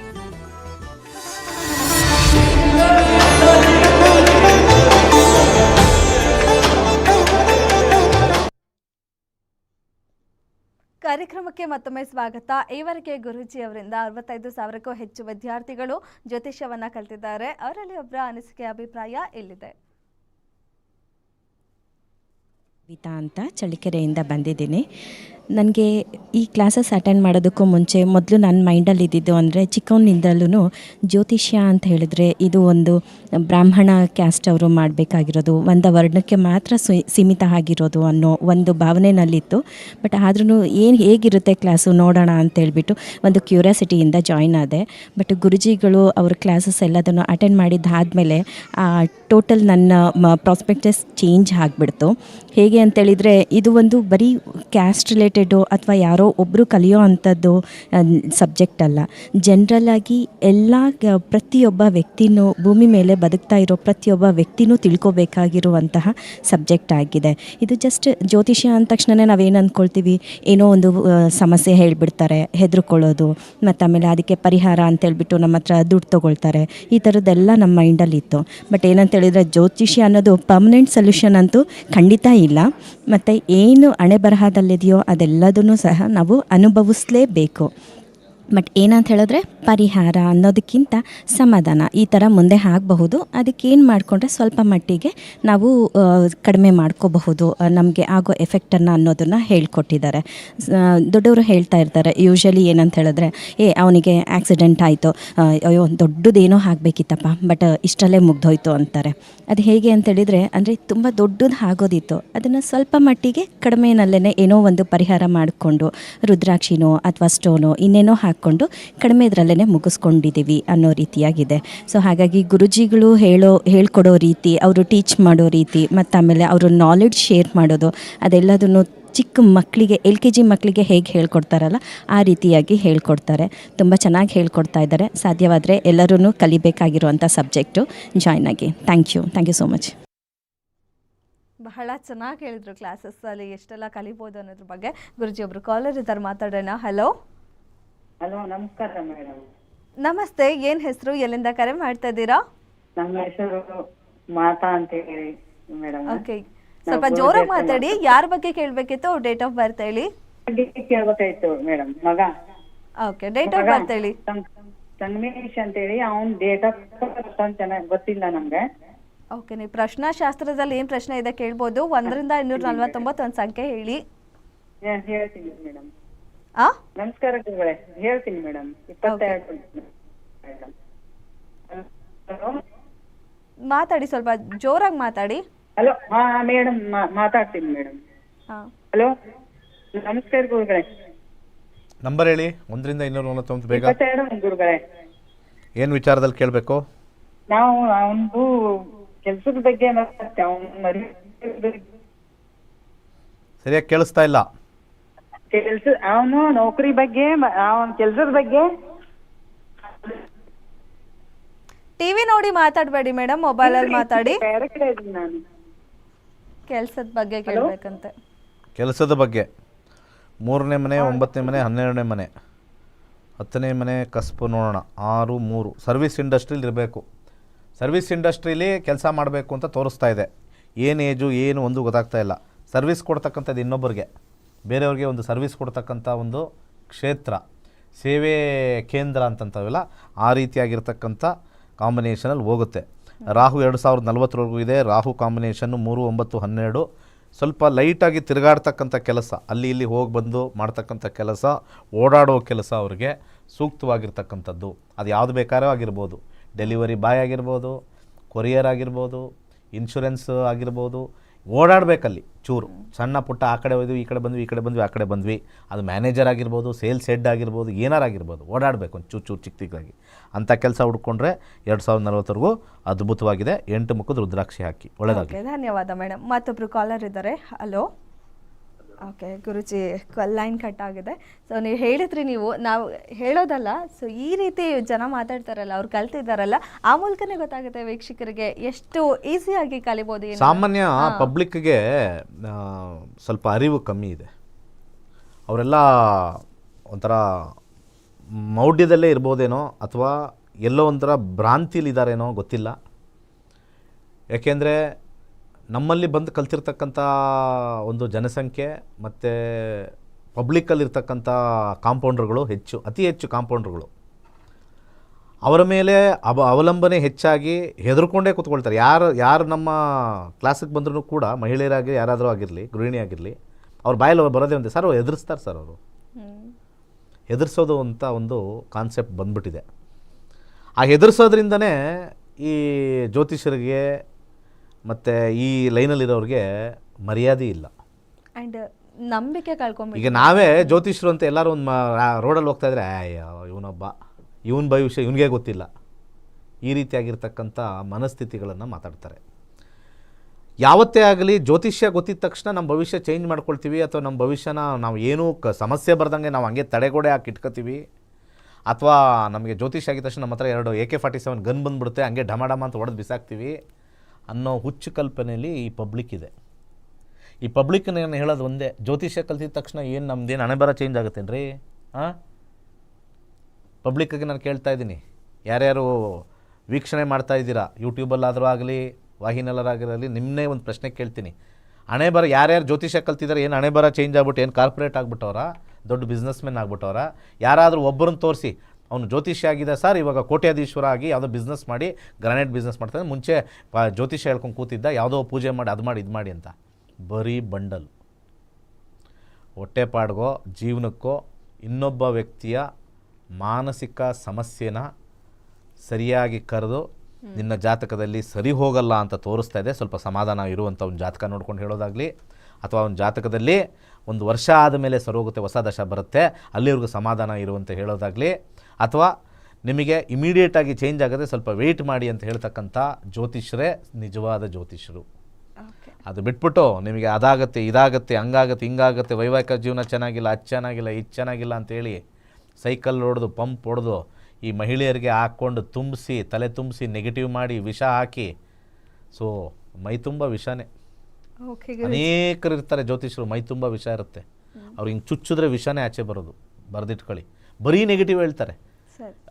ಕಾರ್ಯಕ್ರಮಕ್ಕೆ ಮತ್ತೊಮ್ಮೆ ಸ್ವಾಗತ. ಈವರೆಗೆ ಗುರೂಜಿ ಅವರಿಂದ ಅರವತ್ತೈದು ಸಾವಿರಕ್ಕೂ ಹೆಚ್ಚು ವಿದ್ಯಾರ್ಥಿಗಳು ಜ್ಯೋತಿಷ್ಯವನ್ನ ಕಲ್ತಿದ್ದಾರೆ. ಅವರಲ್ಲಿ ಒಬ್ಬರ ಅನಿಸಿಕೆ ಅಭಿಪ್ರಾಯ ಇಲ್ಲಿದೆ. ಗೀತಾ ಅಂತ ಚಳ್ಳಕೆರೆಯಿಂದ ಬಂದಿದ್ದೀನಿ. ನನಗೆ ಈ ಕ್ಲಾಸಸ್ ಅಟೆಂಡ್ ಮಾಡೋದಕ್ಕೂ ಮುಂಚೆ ಮೊದಲು ನನ್ನ ಮೈಂಡಲ್ಲಿ ಇದ್ದಿದ್ದು ಅಂದರೆ ಚಿಕ್ಕವನಿಂದಲೂ ಜ್ಯೋತಿಷ್ಯ ಅಂತ ಹೇಳಿದ್ರೆ ಇದು ಒಂದು ಬ್ರಾಹ್ಮಣ ಕ್ಯಾಸ್ಟ್ ಅವರು ಮಾಡಬೇಕಾಗಿರೋದು, ಒಂದು ವರ್ಣಕ್ಕೆ ಮಾತ್ರ ಸೀಮಿತ ಆಗಿರೋದು ಅನ್ನೋ ಒಂದು ಭಾವನೆಯಲ್ಲಿತ್ತು ಬಟ್ ಆದ್ರೂ ಏನು ಹೇಗಿರುತ್ತೆ ಕ್ಲಾಸು ನೋಡೋಣ ಅಂತ ಹೇಳಿಬಿಟ್ಟು ಒಂದು ಕ್ಯೂರಿಯಾಸಿಟಿಯಿಂದ ಜಾಯ್ನ್ ಆದೆ. ಬಟ್ ಗುರುಜಿಗಳು ಅವ್ರ ಕ್ಲಾಸಸ್ ಎಲ್ಲದನ್ನು ಅಟೆಂಡ್ ಮಾಡಿದ್ದಾದಮೇಲೆ ಟೋಟಲ್ ನನ್ನ ಪ್ರಾಸ್ಪೆಕ್ಟಸ್ ಚೇಂಜ್ ಆಗಿಬಿಡ್ತು. ಹೇಗೆ ಅಂತೇಳಿದರೆ ಇದು ಒಂದು ಬರೀ ಕ್ಯಾಸ್ಟ್ ರಿಲೇಟೆಡ್ ರಿಸ್ಟ್ರಿಕ್ಟೆಡು ಅಥವಾ ಯಾರೋ ಒಬ್ಬರು ಕಲಿಯೋ ಅಂಥದ್ದು ಸಬ್ಜೆಕ್ಟ್ ಅಲ್ಲ. ಜನ್ರಲಾಗಿ ಎಲ್ಲ ಪ್ರತಿಯೊಬ್ಬ ವ್ಯಕ್ತಿನೂ ಭೂಮಿ ಮೇಲೆ ಬದುಕ್ತಾ ಇರೋ ಪ್ರತಿಯೊಬ್ಬ ವ್ಯಕ್ತಿನೂ ತಿಳ್ಕೊಬೇಕಾಗಿರುವಂತಹ ಸಬ್ಜೆಕ್ಟ್ ಆಗಿದೆ. ಇದು ಜಸ್ಟ್ ಜ್ಯೋತಿಷ್ಯ ಅಂದ ತಕ್ಷಣವೇ ನಾವೇನು ಅಂದ್ಕೊಳ್ತೀವಿ ಏನೋ ಒಂದು ಸಮಸ್ಯೆ ಹೇಳಿಬಿಡ್ತಾರೆ, ಹೆದರ್ಕೊಳ್ಳೋದು ಮತ್ತು ಆಮೇಲೆ ಅದಕ್ಕೆ ಪರಿಹಾರ ಅಂತೇಳ್ಬಿಟ್ಟು ನಮ್ಮ ಹತ್ರ ದುಡ್ಡು ತೊಗೊಳ್ತಾರೆ. ಈ ಥರದ್ದೆಲ್ಲ ನಮ್ಮ ಮೈಂಡಲ್ಲಿತ್ತು ಬಟ್ ಏನಂತ ಹೇಳಿದರೆ ಜ್ಯೋತಿಷ್ಯ ಅನ್ನೋದು ಪರ್ಮನೆಂಟ್ ಸೊಲ್ಯೂಷನ್ ಅಂತೂ ಖಂಡಿತ ಇಲ್ಲ. ಮತ್ತು ಏನು ಹಣೆ ಬರಹದಲ್ಲಿದೆಯೋ ಅದೆಲ್ಲದನ್ನು ಸಹ ನಾವು ಅನುಭವಿಸಲೇಬೇಕು. ಬಟ್ ಏನಂತ ಹೇಳಿದ್ರೆ ಪರಿಹಾರ ಅನ್ನೋದಕ್ಕಿಂತ ಸಮಾಧಾನ ಈ ಥರ ಮುಂದೆ ಆಗಬಹುದು. ಅದಕ್ಕೇನು ಮಾಡಿಕೊಂಡ್ರೆ ಸ್ವಲ್ಪ ಮಟ್ಟಿಗೆ ನಾವು ಕಡಿಮೆ ಮಾಡ್ಕೋಬಹುದು ನಮಗೆ ಆಗೋ ಎಫೆಕ್ಟನ್ನು ಅನ್ನೋದನ್ನು ಹೇಳ್ಕೊಟ್ಟಿದ್ದಾರೆ. ದೊಡ್ಡವರು ಹೇಳ್ತಾ ಇರ್ತಾರೆ ಯೂಶ್ವಲಿ ಏನಂತ ಹೇಳಿದ್ರೆ, ಏ, ಅವನಿಗೆ ಆಕ್ಸಿಡೆಂಟ್ ಆಯಿತು ಅಯ್ಯೋ, ದೊಡ್ಡದೇನೋ ಆಗಬೇಕಿತ್ತಪ್ಪ ಬಟ್ ಇಷ್ಟರಲ್ಲೇ ಮುಗ್ದೋಯ್ತು, ಅಂತಾರೆ. ಅದು ಹೇಗೆ ಅಂತ ಹೇಳಿದರೆ, ಅಂದರೆ ತುಂಬ ದೊಡ್ಡದು ಆಗೋದಿತ್ತು. ಅದನ್ನು ಸ್ವಲ್ಪ ಮಟ್ಟಿಗೆ ಕಡಿಮೆನಲ್ಲೇ ಏನೋ ಒಂದು ಪರಿಹಾರ ಮಾಡಿಕೊಂಡು, ರುದ್ರಾಕ್ಷಿನೋ ಅಥವಾ ಸ್ಟೋನೋ ಇನ್ನೇನೋ ಹಾಕ್ಕೊಂಡು ಕಡಿಮೆ ಇದರಲ್ಲೇ ಮುಗಿಸ್ಕೊಂಡಿದ್ದೀವಿ ಅನ್ನೋ ರೀತಿಯಾಗಿದೆ. ಸೊ ಹಾಗಾಗಿ ಗುರುಜಿಗಳು ಹೇಳೋ, ಹೇಳ್ಕೊಡೋ ರೀತಿ, ಅವರು ಟೀಚ್ ಮಾಡೋ ರೀತಿ, ಮತ್ತು ಆಮೇಲೆ ಅವರು ನಾಲೆಡ್ಜ್ ಶೇರ್ ಮಾಡೋದು, ಅದೆಲ್ಲದನ್ನು ಚಿಕ್ಕ ಮಕ್ಕಳಿಗೆ, ಎಲ್ ಕೆ ಜಿ ಮಕ್ಕಳಿಗೆ ಹೇಗೆ ಹೇಳ್ಕೊಡ್ತಾರಲ್ಲ, ಆ ರೀತಿಯಾಗಿ ಹೇಳ್ಕೊಡ್ತಾರೆ. ತುಂಬ ಚೆನ್ನಾಗಿ ಹೇಳ್ಕೊಡ್ತಾ ಇದ್ದಾರೆ. ಸಾಧ್ಯವಾದರೆ ಎಲ್ಲರೂ ಕಲಿಬೇಕಾಗಿರುವಂಥ ಸಬ್ಜೆಕ್ಟು ಜಾಯ್ನ್ ಆಗಿ. Thank you thank you so much ಬಹಳ ಚೆನ್ನಾಗಿ ಹೇಳಿದ್ರು ಕ್ಲಾಸಸ್ ಅಲ್ಲಿ, ಎಷ್ಟೆಲ್ಲ ಕಲಿಬೋದು ಅನ್ನೋದ್ರ ಬಗ್ಗೆ. ಗುರುಜಿ ಒಬ್ರು ಕಾಲರ್ ಇದ್ದಾರೆ, ಮಾತಾಡೋಣ. ಹಲೋ ಹಲೋ ನಮಸ್ಕಾರ ಮೇಡಮ್. ನಮಸ್ತೆ ಏನ್ ಹೆಸರು ಎಲ್ಲಿಂದ ಕರೆ ಮಾಡ್ತಾ ಇದ್ದೀರಾ? ನಮ್ಮ ಹೆಸರು ಮಾತಾ ಅಂತ ಹೇಳಿ ಮೇಡಮ್. ಓಕೆ ಸ್ವಲ್ಪ ಜೋರಾಗಿ ಮಾತಾಡಿ ಯಾರ ಬಗ್ಗೆ ಕೇಳಬೇಕಿತ್ತು? ಡೇಟ್ ಆಫ್ ಬರ್ತ್ ಹೇಳಿ. ಕೇಳ್ಬೇಕಾಯ್ತು ಮೇಡಮ್. ಮಗ. ಓಕೆ ಡೇಟ್ ಆಫ್ ಬರ್ತ್ ಹೇಳಿ. ಸಂಗಮೇಶ್ ಅಂತ ಹೇಳಿ ಅವನ್ ಡೇಟ್ ಆಫ್ ಬರ್ತ್ ಚೆನ್ನಾಗಿ ಗೊತ್ತಿಲ್ಲ ನಮ್ಗೆ. ಓಕೆ ನೀವು ಪ್ರಶ್ನಾಶಾಸ್ತ್ರದಲ್ಲಿ ಏನ್ ಪ್ರಶ್ನೆ ಇದೆ ಕೇಳ್ಬೋದು. ಒಂದರಿಂದ ಇನ್ನೂರ ನಲ್ವತ್ತೊಂಬತ್ತು ಒಂದು ಸಂಖ್ಯೆ ಹೇಳಿ. ಹೇಳ್ತೀನಿ ಮೇಡಮ್. ನಮಸ್ಕಾರ ಗುರುಗಳೇ ಹೇಳ್ತೀನಿ ಮೇಡಮ್. ಇಪ್ಪತ್ತೆರಡು ಮಾತಾಡಿ ಸ್ವಲ್ಪ ಜೋರಾಗಿ ಮಾತಾಡಿ. ಹಲೋ ಹಾ ಮೇಡಮ್ ಮಾತಾಡ್ತೀನಿ ಮೇಡಮ್. ಹಾಂ. ಹಲೋ ನಮಸ್ಕಾರ ಗುರುಗಳೇ. ನಂಬರ್ ಹೇಳಿ ಒಂದರಿಂದ ಇನ್ನೂರ ನಲವತ್ತೊಂಬತ್ತು ಬೇಗ. ಇಪ್ಪತ್ತೆರಡು ಗುರುಗಳೇ. ಏನು ವಿಚಾರದಲ್ಲಿ ಕೇಳಬೇಕು? ನಾವು ಒಂದು ಕೆಲಸದ ಬಗ್ಗೆ ಮಾತಾಡ್ತೇವೆ ಅವ್ನ್ ಮದ್ವೆ ಸರಿಯಾಗಿ ಕೇಳಿಸ್ತಾ ಇಲ್ಲ. ಕೆಲ್ಸ ಅವನು ನೌಕರಿ ಬಗ್ಗೆ ಅವನ ಕೆಲ್ಸದ ಬಗ್ಗೆ. ಟಿವಿ ನೋಡಿ ಮಾತಾಡಬೇಡಿ ಮೇಡಮ್ ಮೊಬೈಲಲ್ಲಿ ಮಾತಾಡಿ. ಬೇರೆ ಕಡೆ ಇದೀನಿ ನಾನು. ಕೆಲ್ಸದ ಬಗ್ಗೆ ಕೇಳಬೇಕಂತೆ. ಕೆಲಸದ ಬಗ್ಗೆ. ಮೂರನೇ ಮನೆ ಒಂಬತ್ತನೇ ಮನೆ ಹನ್ನೆರಡನೇ ಮನೆ. ಹತ್ತನೇ ಮನೆ ಕಸ್ಬು ನೋಡೋಣ. ಆರು ಮೂರು. ಸರ್ವಿಸ್ ಇಂಡಸ್ಟ್ರೀಲಿ ಇರಬೇಕು. ಸರ್ವಿಸ್ ಇಂಡಸ್ಟ್ರೀಲಿ ಕೆಲಸ ಮಾಡಬೇಕು ಅಂತ ತೋರಿಸ್ತಾ ಇದೆ. ಏನು ಏಜು ಏನು ಒಂದು ಗೊತ್ತಾಗ್ತಾ ಇಲ್ಲ. ಸರ್ವಿಸ್ ಕೊಡ್ತಕ್ಕಂಥದ್ದು ಇನ್ನೊಬ್ಬರಿಗೆ. ಬೇರೆಯವ್ರಿಗೆ ಒಂದು ಸರ್ವಿಸ್ ಕೊಡ್ತಕ್ಕಂಥ ಒಂದು ಕ್ಷೇತ್ರ, ಸೇವೆ ಕೇಂದ್ರ ಅಂತಂತವಲ್ಲ ಆ ರೀತಿಯಾಗಿರ್ತಕ್ಕಂಥ ಕಾಂಬಿನೇಷನಲ್ಲಿ ಹೋಗುತ್ತೆ. ರಾಹು ಎರಡು ಸಾವಿರದ ನಲ್ವತ್ತರವರೆಗೂ ಇದೆ. ರಾಹು ಕಾಂಬಿನೇಷನ್ನು ಮೂರು, ಒಂಬತ್ತು, ಹನ್ನೆರಡು ಸ್ವಲ್ಪ ಲೈಟಾಗಿ ತಿರುಗಾಡ್ತಕ್ಕಂಥ ಕೆಲಸ, ಅಲ್ಲಿ ಇಲ್ಲಿ ಹೋಗಿ ಬಂದು ಮಾಡ್ತಕ್ಕಂಥ ಕೆಲಸ, ಓಡಾಡೋ ಕೆಲಸ ಅವರಿಗೆ ಸೂಕ್ತವಾಗಿರ್ತಕ್ಕಂಥದ್ದು. ಅದು ಯಾವುದು ಬೇಕಾದ್ರೂ ಆಗಿರ್ಬೋದು. ಡೆಲಿವರಿ ಬಾಯ್ ಆಗಿರ್ಬೋದು, ಕೊರಿಯರ್ ಆಗಿರ್ಬೋದು, ಇನ್ಶೂರೆನ್ಸ್ ಆಗಿರ್ಬೋದು ಓಡಾಡಬೇಕಲ್ಲಿ ಚೂರು. ಸಣ್ಣ ಪುಟ್ಟ ಆ ಕಡೆ ಹೋದ್ವಿ, ಈ ಕಡೆ ಬಂದ್ವಿ, ಈ ಕಡೆ ಬಂದ್ವಿ, ಆ ಕಡೆ ಬಂದ್ವಿ. ಅದು ಮ್ಯಾನೇಜರ್ ಆಗಿರ್ಬೋದು ಸೇಲ್ಸ್ ಹೆಡ್ ಆಗಿರ್ಬೋದು ಏನಾರಾಗಿರ್ಬೋದು ಓಡಾಡಬೇಕು ಒಂದು ಚೂರು ಚೂರು ಚಿಕ್ಕ ಚಿಕ್ಕದಾಗಿ ಅಂಥ ಕೆಲಸ ಹುಡ್ಕೊಂಡ್ರೆ ಎರಡು ಸಾವಿರದ ನಲವತ್ತರೆಗೂ ಅದ್ಭುತವಾಗಿದೆ. ಎಂಟು ಮುಖದ ರುದ್ರಾಕ್ಷಿ ಹಾಕಿ. ಒಳ್ಳೆಯದಾಗಿ ಧನ್ಯವಾದ ಮೇಡಮ್ ಮತ್ತೊಬ್ಬರು ಕಾಲರ್ ಇದ್ದಾರೆ. Hello okay Guruji line cut ಆಗಿದೆ. ಸೊ ನೀವು ಹೇಳಿದ್ರಿ ನೀವು ನಾವು ಹೇಳೋದಲ್ಲ ಸೊ ಈ ರೀತಿ ಜನ ಮಾತಾಡ್ತಾರಲ್ಲ ಅವ್ರು ಕಲ್ತಿದ್ದಾರಲ್ಲ ಆ ಮೂಲಕನೇ ಗೊತ್ತಾಗುತ್ತೆ ವೀಕ್ಷಕರಿಗೆ ಎಷ್ಟು ಈಸಿಯಾಗಿ ಕಲಿಬೋದು ಸಾಮಾನ್ಯ ಪಬ್ಲಿಕ್ಗೆ ಸ್ವಲ್ಪ ಅರಿವು ಕಮ್ಮಿ ಇದೆ. ಅವರೆಲ್ಲ ಒಂಥರ ಮೌಢ್ಯದಲ್ಲೇ ಇರ್ಬೋದೇನೋ ಅಥವಾ ಎಲ್ಲೋ ಒಂಥರ ಭ್ರಾಂತಿಲಿದ್ದಾರೇನೋ ಗೊತ್ತಿಲ್ಲ. ಯಾಕೆಂದರೆ ನಮ್ಮಲ್ಲಿ ಬಂದು ಕಲ್ತಿರ್ತಕ್ಕಂಥ ಒಂದು ಜನಸಂಖ್ಯೆ ಮತ್ತು ಪಬ್ಲಿಕ್ಕಲ್ಲಿರ್ತಕ್ಕಂಥ ಕಾಂಪೌಂಡ್ರ್ಗಳು ಹೆಚ್ಚು, ಅತಿ ಹೆಚ್ಚು ಕಾಂಪೌಂಡ್ರ್ಗಳು. ಅವರ ಮೇಲೆ ಅವ, ಅವಲಂಬನೆ ಹೆಚ್ಚಾಗಿ ಹೆದರ್ಕೊಂಡೇ ಕೂತ್ಕೊಳ್ತಾರೆ. ಯಾರು ಯಾರು ನಮ್ಮ ಕ್ಲಾಸಿಗೆ ಬಂದರೂ ಕೂಡ ಮಹಿಳೆಯರಾಗಿ ಯಾರಾದರೂ ಆಗಿರಲಿ, ಗೃಹಿಣಿ ಆಗಿರಲಿ, ಅವ್ರ ಬಾಯಲ್ಲಿ ಬರೋದೇ ಒಂದೇ. ಸರ್, ಅವ್ರು ಸರ್ ಅವರು. ಹೆದರ್ಸೋದು ಅಂತ ಒಂದು ಕಾನ್ಸೆಪ್ಟ್ ಬಂದ್ಬಿಟ್ಟಿದೆ. ಆ ಹೆದರ್ಸೋದ್ರಿಂದನೇ ಈ ಜ್ಯೋತಿಷರಿಗೆ ಮತ್ತು ಈ ಲೈನಲ್ಲಿರೋರಿಗೆ ಮರ್ಯಾದೆ ಇಲ್ಲ. ಆ್ಯಂಡ್ ನಂಬಿಕೆ ಕಳ್ಕೊಂಬಿಟ್ಟು ಈಗ ನಾವೇ ಜ್ಯೋತಿಷರು ಅಂತ ಎಲ್ಲರೂ ಒಂದು ರೋಡಲ್ಲಿ ಹೋಗ್ತಾ ಇದ್ರೆ ಅಯ್ಯೋ ಇವನೊಬ್ಬ ಇವನ ಭವಿಷ್ಯ ಇವನಿಗೆ ಗೊತ್ತಿಲ್ಲ. ಈ ರೀತಿಯಾಗಿರ್ತಕ್ಕಂಥ ಮನಸ್ಥಿತಿಗಳನ್ನು ಮಾತಾಡ್ತಾರೆ. ಯಾವತ್ತೇ ಆಗಲಿ ಜ್ಯೋತಿಷ್ಯ ಗೊತ್ತಿದ ತಕ್ಷಣ ನಮ್ಮ ಭವಿಷ್ಯ ಚೇಂಜ್ ಮಾಡ್ಕೊಳ್ತೀವಿ ಅಥವಾ ನಮ್ಮ ಭವಿಷ್ಯನ ನಾವು ಏನೂ ಕ ಸಮಸ್ಯೆ ಬರ್ದಂಗೆ ನಾವು ಹಂಗೆ ತಡೆಗೋಡೆ ಹಾಕಿ ಇಟ್ಕೋತೀವಿ ಅಥವಾ ನಮಗೆ ಜ್ಯೋತಿಷ್ಯ ಆಗಿದ ತಕ್ಷಣ ನಮ್ಮ ಹತ್ರ ಎರಡು A K forty seven gun ಬಂದ್ಬಿಡುತ್ತೆ ಹಂಗೆ ಢಮ ಢಮ ಅಂತ ಹೊಡೆದು ಬಿಸಾಕ್ತೀವಿ ಅನ್ನೋ ಹುಚ್ಚು ಕಲ್ಪನೆಯಲ್ಲಿ ಈ ಪಬ್ಲಿಕ್ ಇದೆ. ಈ ಪಬ್ಲಿಕ್ ನಾನು ಹೇಳೋದು ಒಂದೇ? ಜ್ಯೋತಿಷ್ಯ ಕಲ್ತಿದ ತಕ್ಷಣ ಏನು ನಮ್ದೇನು ಹಣೆ ಬರ ಚೇಂಜ್ ಆಗುತ್ತೇನು ರೀ ಹಾಂ ಪಬ್ಲಿಕ್ಕಾಗಿ ನಾನು ಕೇಳ್ತಾ ಇದ್ದೀನಿ. ಯಾರ್ಯಾರು ವೀಕ್ಷಣೆ ಮಾಡ್ತಾ ಇದ್ದೀರಾ? ಯೂಟ್ಯೂಬಲ್ಲಾದರೂ ಆಗಲಿ ವಾಹಿನಲ್ಲರಾಗಿರಲಿ ನಿಮ್ಮನ್ನೇ ಒಂದು ಪ್ರಶ್ನೆ ಕೇಳ್ತೀನಿ. ಹಣೆ ಬರ ಯಾರ್ಯಾರು ಜ್ಯೋತಿಷ್ಯ ಕಲ್ತಿದ್ದಾರೆ ಏನು ಹಣೆ ಬರ ಚೇಂಜ್ ಆಗ್ಬಿಟ್ಟು, ಏನು ಕಾರ್ಪೊರೇಟ್ ಆಗ್ಬಿಟ್ಟವ್ರ? ದೊಡ್ಡ ಬಿಸ್ನೆಸ್ ಮೆನ್ ಆಗ್ಬಿಟ್ಟವ್ರ? ಯಾರಾದರೂ ಒಬ್ಬರನ್ನು ತೋರಿಸಿ ಅವನು ಜ್ಯೋತಿಷ್ಯ ಆಗಿದೆ. ಸರ್ ಇವಾಗ ಕೋಟ್ಯಾಧೀಶ್ವರ ಆಗಿ ಯಾವುದೋ ಬಿಸ್ನೆಸ್ ಮಾಡಿ ಗ್ರಾನೈಟ್ ಬಿಸ್ನೆಸ್ ಮಾಡ್ತಾನೆ. ಮುಂಚೆ ಪ ಜ್ಯೋತಿಷ್ಯ ಹೇಳ್ಕೊಂಡು ಕೂತಿದ್ದ ಯಾವುದೋ ಪೂಜೆ ಮಾಡಿ ಅದು ಮಾಡಿ ಇದು ಮಾಡಿ ಅಂತ. ಬರೀ ಬಂಡಲ್. ಹೊಟ್ಟೆಪಾಡ್ಗೋ ಜೀವನಕ್ಕೋ ಇನ್ನೊಬ್ಬ ವ್ಯಕ್ತಿಯ ಮಾನಸಿಕ ಸಮಸ್ಯೆನ ಸರಿಯಾಗಿ ಕರೆದು ನಿನ್ನ ಜಾತಕದಲ್ಲಿ ಸರಿ ಹೋಗಲ್ಲ ಅಂತ ತೋರಿಸ್ತಾ ಇದೆ. ಸ್ವಲ್ಪ ಸಮಾಧಾನ ಇರುವಂಥ ಒಂದು ಜಾತಕ ನೋಡ್ಕೊಂಡು ಹೇಳೋದಾಗಲಿ. ಅಥವಾ ಒಂದು ಜಾತಕದಲ್ಲಿ ಒಂದು ವರ್ಷ ಆದಮೇಲೆ ಸರೋಗುತ್ತೆ ಹೊಸ ದಶ ಬರುತ್ತೆ. ಅಲ್ಲಿವರೆಗೂ ಸಮಾಧಾನ ಇರುವಂತೆ ಹೇಳೋದಾಗಲಿ. ಅಥವಾ ನಿಮಗೆ ಇಮಿಡಿಯೇಟಾಗಿ ಚೇಂಜ್ ಆಗದೆ ಸ್ವಲ್ಪ ವೆಯ್ಟ್ ಮಾಡಿ ಅಂತ ಹೇಳ್ತಕ್ಕಂಥ ಜ್ಯೋತಿಷ್ಯರೇ ನಿಜವಾದ ಜ್ಯೋತಿಷ್ಯರು. ಅದು ಬಿಟ್ಬಿಟ್ಟು ನಿಮಗೆ ಅದಾಗತ್ತೆ ಇದಾಗತ್ತೆ ಹಂಗಾಗತ್ತೆ ಹಿಂಗಾಗತ್ತೆ ವೈವಾಹಿಕ ಜೀವನ ಚೆನ್ನಾಗಿಲ್ಲ ಅದು ಚೆನ್ನಾಗಿಲ್ಲ ಇದು ಚೆನ್ನಾಗಿಲ್ಲ ಅಂತೇಳಿ ಸೈಕಲ್ ಹೊಡೆದು ಪಂಪ್ ಹೊಡೆದು ಈ ಮಹಿಳೆಯರಿಗೆ ಹಾಕ್ಕೊಂಡು ತುಂಬಿಸಿ ತಲೆ ತುಂಬಿಸಿ ನೆಗೆಟಿವ್ ಮಾಡಿ ವಿಷ ಹಾಕಿ ಸೊ ಮೈ ತುಂಬ ವಿಷನೇ. ಓಕೆ ಅನೇಕರು ಇರ್ತಾರೆ ಜ್ಯೋತಿಷರು ಮೈ ತುಂಬ ವಿಷ ಇರುತ್ತೆ. ಅವ್ರು ಹಿಂಗೆ ಚುಚ್ಚಿದ್ರೆ ವಿಷನೇ ಆಚೆ ಬರೋದು ಬರೆದಿಟ್ಕೊಳ್ಳಿ. ಬರೀ ನೆಗೆಟಿವ್ ಹೇಳ್ತಾರೆ.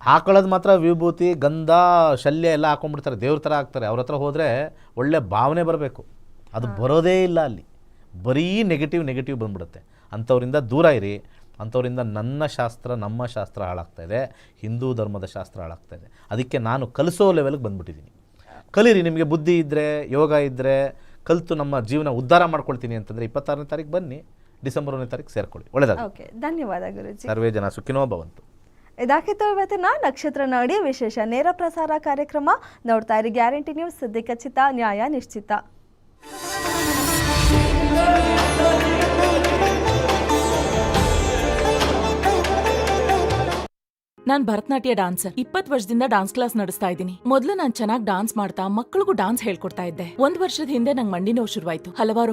ಹಾಕೊಳ್ಳೋದು ಮಾತ್ರ ವಿಭೂತಿ ಗಂಧ ಶಲ್ಯ ಎಲ್ಲ ಹಾಕೊಂಡ್ಬಿಡ್ತಾರೆ. ದೇವ್ರ ಥರ ಹಾಕ್ತಾರೆ ಅವ್ರ ಹತ್ರ ಹೋದರೆ ಒಳ್ಳೆ ಭಾವನೆ ಬರಬೇಕು. ಅದು ಬರೋದೇ ಇಲ್ಲ ಅಲ್ಲಿ. ಬರೀ ನೆಗೆಟಿವ್ ನೆಗೆಟಿವ್ ಬಂದ್ಬಿಡುತ್ತೆ. ಅಂಥವರಿಂದ ದೂರ ಇರಿ. ಅಂಥವರಿಂದ ನನ್ನ ಶಾಸ್ತ್ರ ನಮ್ಮ ಶಾಸ್ತ್ರ ಹಾಳಾಗ್ತಾ ಇದೆ. ಹಿಂದೂ ಧರ್ಮದ ಶಾಸ್ತ್ರ ಹಾಳಾಗ್ತಾ ಇದೆ. ಅದಕ್ಕೆ ನಾನು ಕಲಿಸೋ ಲೆವೆಲ್ಗೆ ಬಂದ್ಬಿಟ್ಟಿದ್ದೀನಿ. ಕಲೀರಿ. ನಿಮಗೆ ಬುದ್ಧಿ ಇದ್ದರೆ ಯೋಗ ಇದ್ದರೆ ಕಲಿತು ನಮ್ಮ ಜೀವನ ಉದ್ಧಾರ ಮಾಡ್ಕೊಳ್ತೀನಿ ಅಂತಂದರೆ ಇಪ್ಪತ್ತಾರನೇ ತಾರೀಕು ಬನ್ನಿ. ಡಿಸೆಂಬರ್ ಒಂದನೇ ತಾರೀಕು ಸೇರ್ಕೊಳ್ಳಿ. ಒಳ್ಳೆಯದಾಗ ಓಕೆ. ಧನ್ಯವಾದ ಗುರುಜಿ. ಸರ್ವೇ ಜನ ಸುಖಿನೋ ಭವಂತು. ಇದಾಕಿತ್ತು ಇವತ್ತಿನ ನಕ್ಷತ್ರ ನಾಡಿ ವಿಶೇಷ ನೇರ ಪ್ರಸಾರ ಕಾರ್ಯಕ್ರಮ. ನೋಡ್ತಾ ಇರಿ ಗ್ಯಾರಂಟಿ ನ್ಯೂಸ್. ಸುದ್ದಿ ಖಚಿತ, ನ್ಯಾಯ ನಿಶ್ಚಿತ. ನಾನ್ ಭರತನಾಟ್ಯ ಡಾನ್ಸರ್ ಇಪ್ಪತ್ ವರ್ಷದಿಂದ ಡಾನ್ಸ್ ಕ್ಲಾಸ್ ನಡೆಸ್ತಾ ಇದ್ದೀನಿ. ಮೊದಲು ನಾನ್ ಚೆನ್ನಾಗಿ ಡಾನ್ಸ್ ಮಾಡ್ತಾ ಮಕ್ಕಳಿಗೂ ಡಾನ್ಸ್ ಹೇಳ್ಕೊಡ್ತಾ ಇದ್ದೆ. ಒಂದ್ ವರ್ಷದ ಹಿಂದೆ ನಂಗೆ ಮಂಡಿ ನೋವು ಶುರುವಾಯ್ತು. ಹಲವಾರು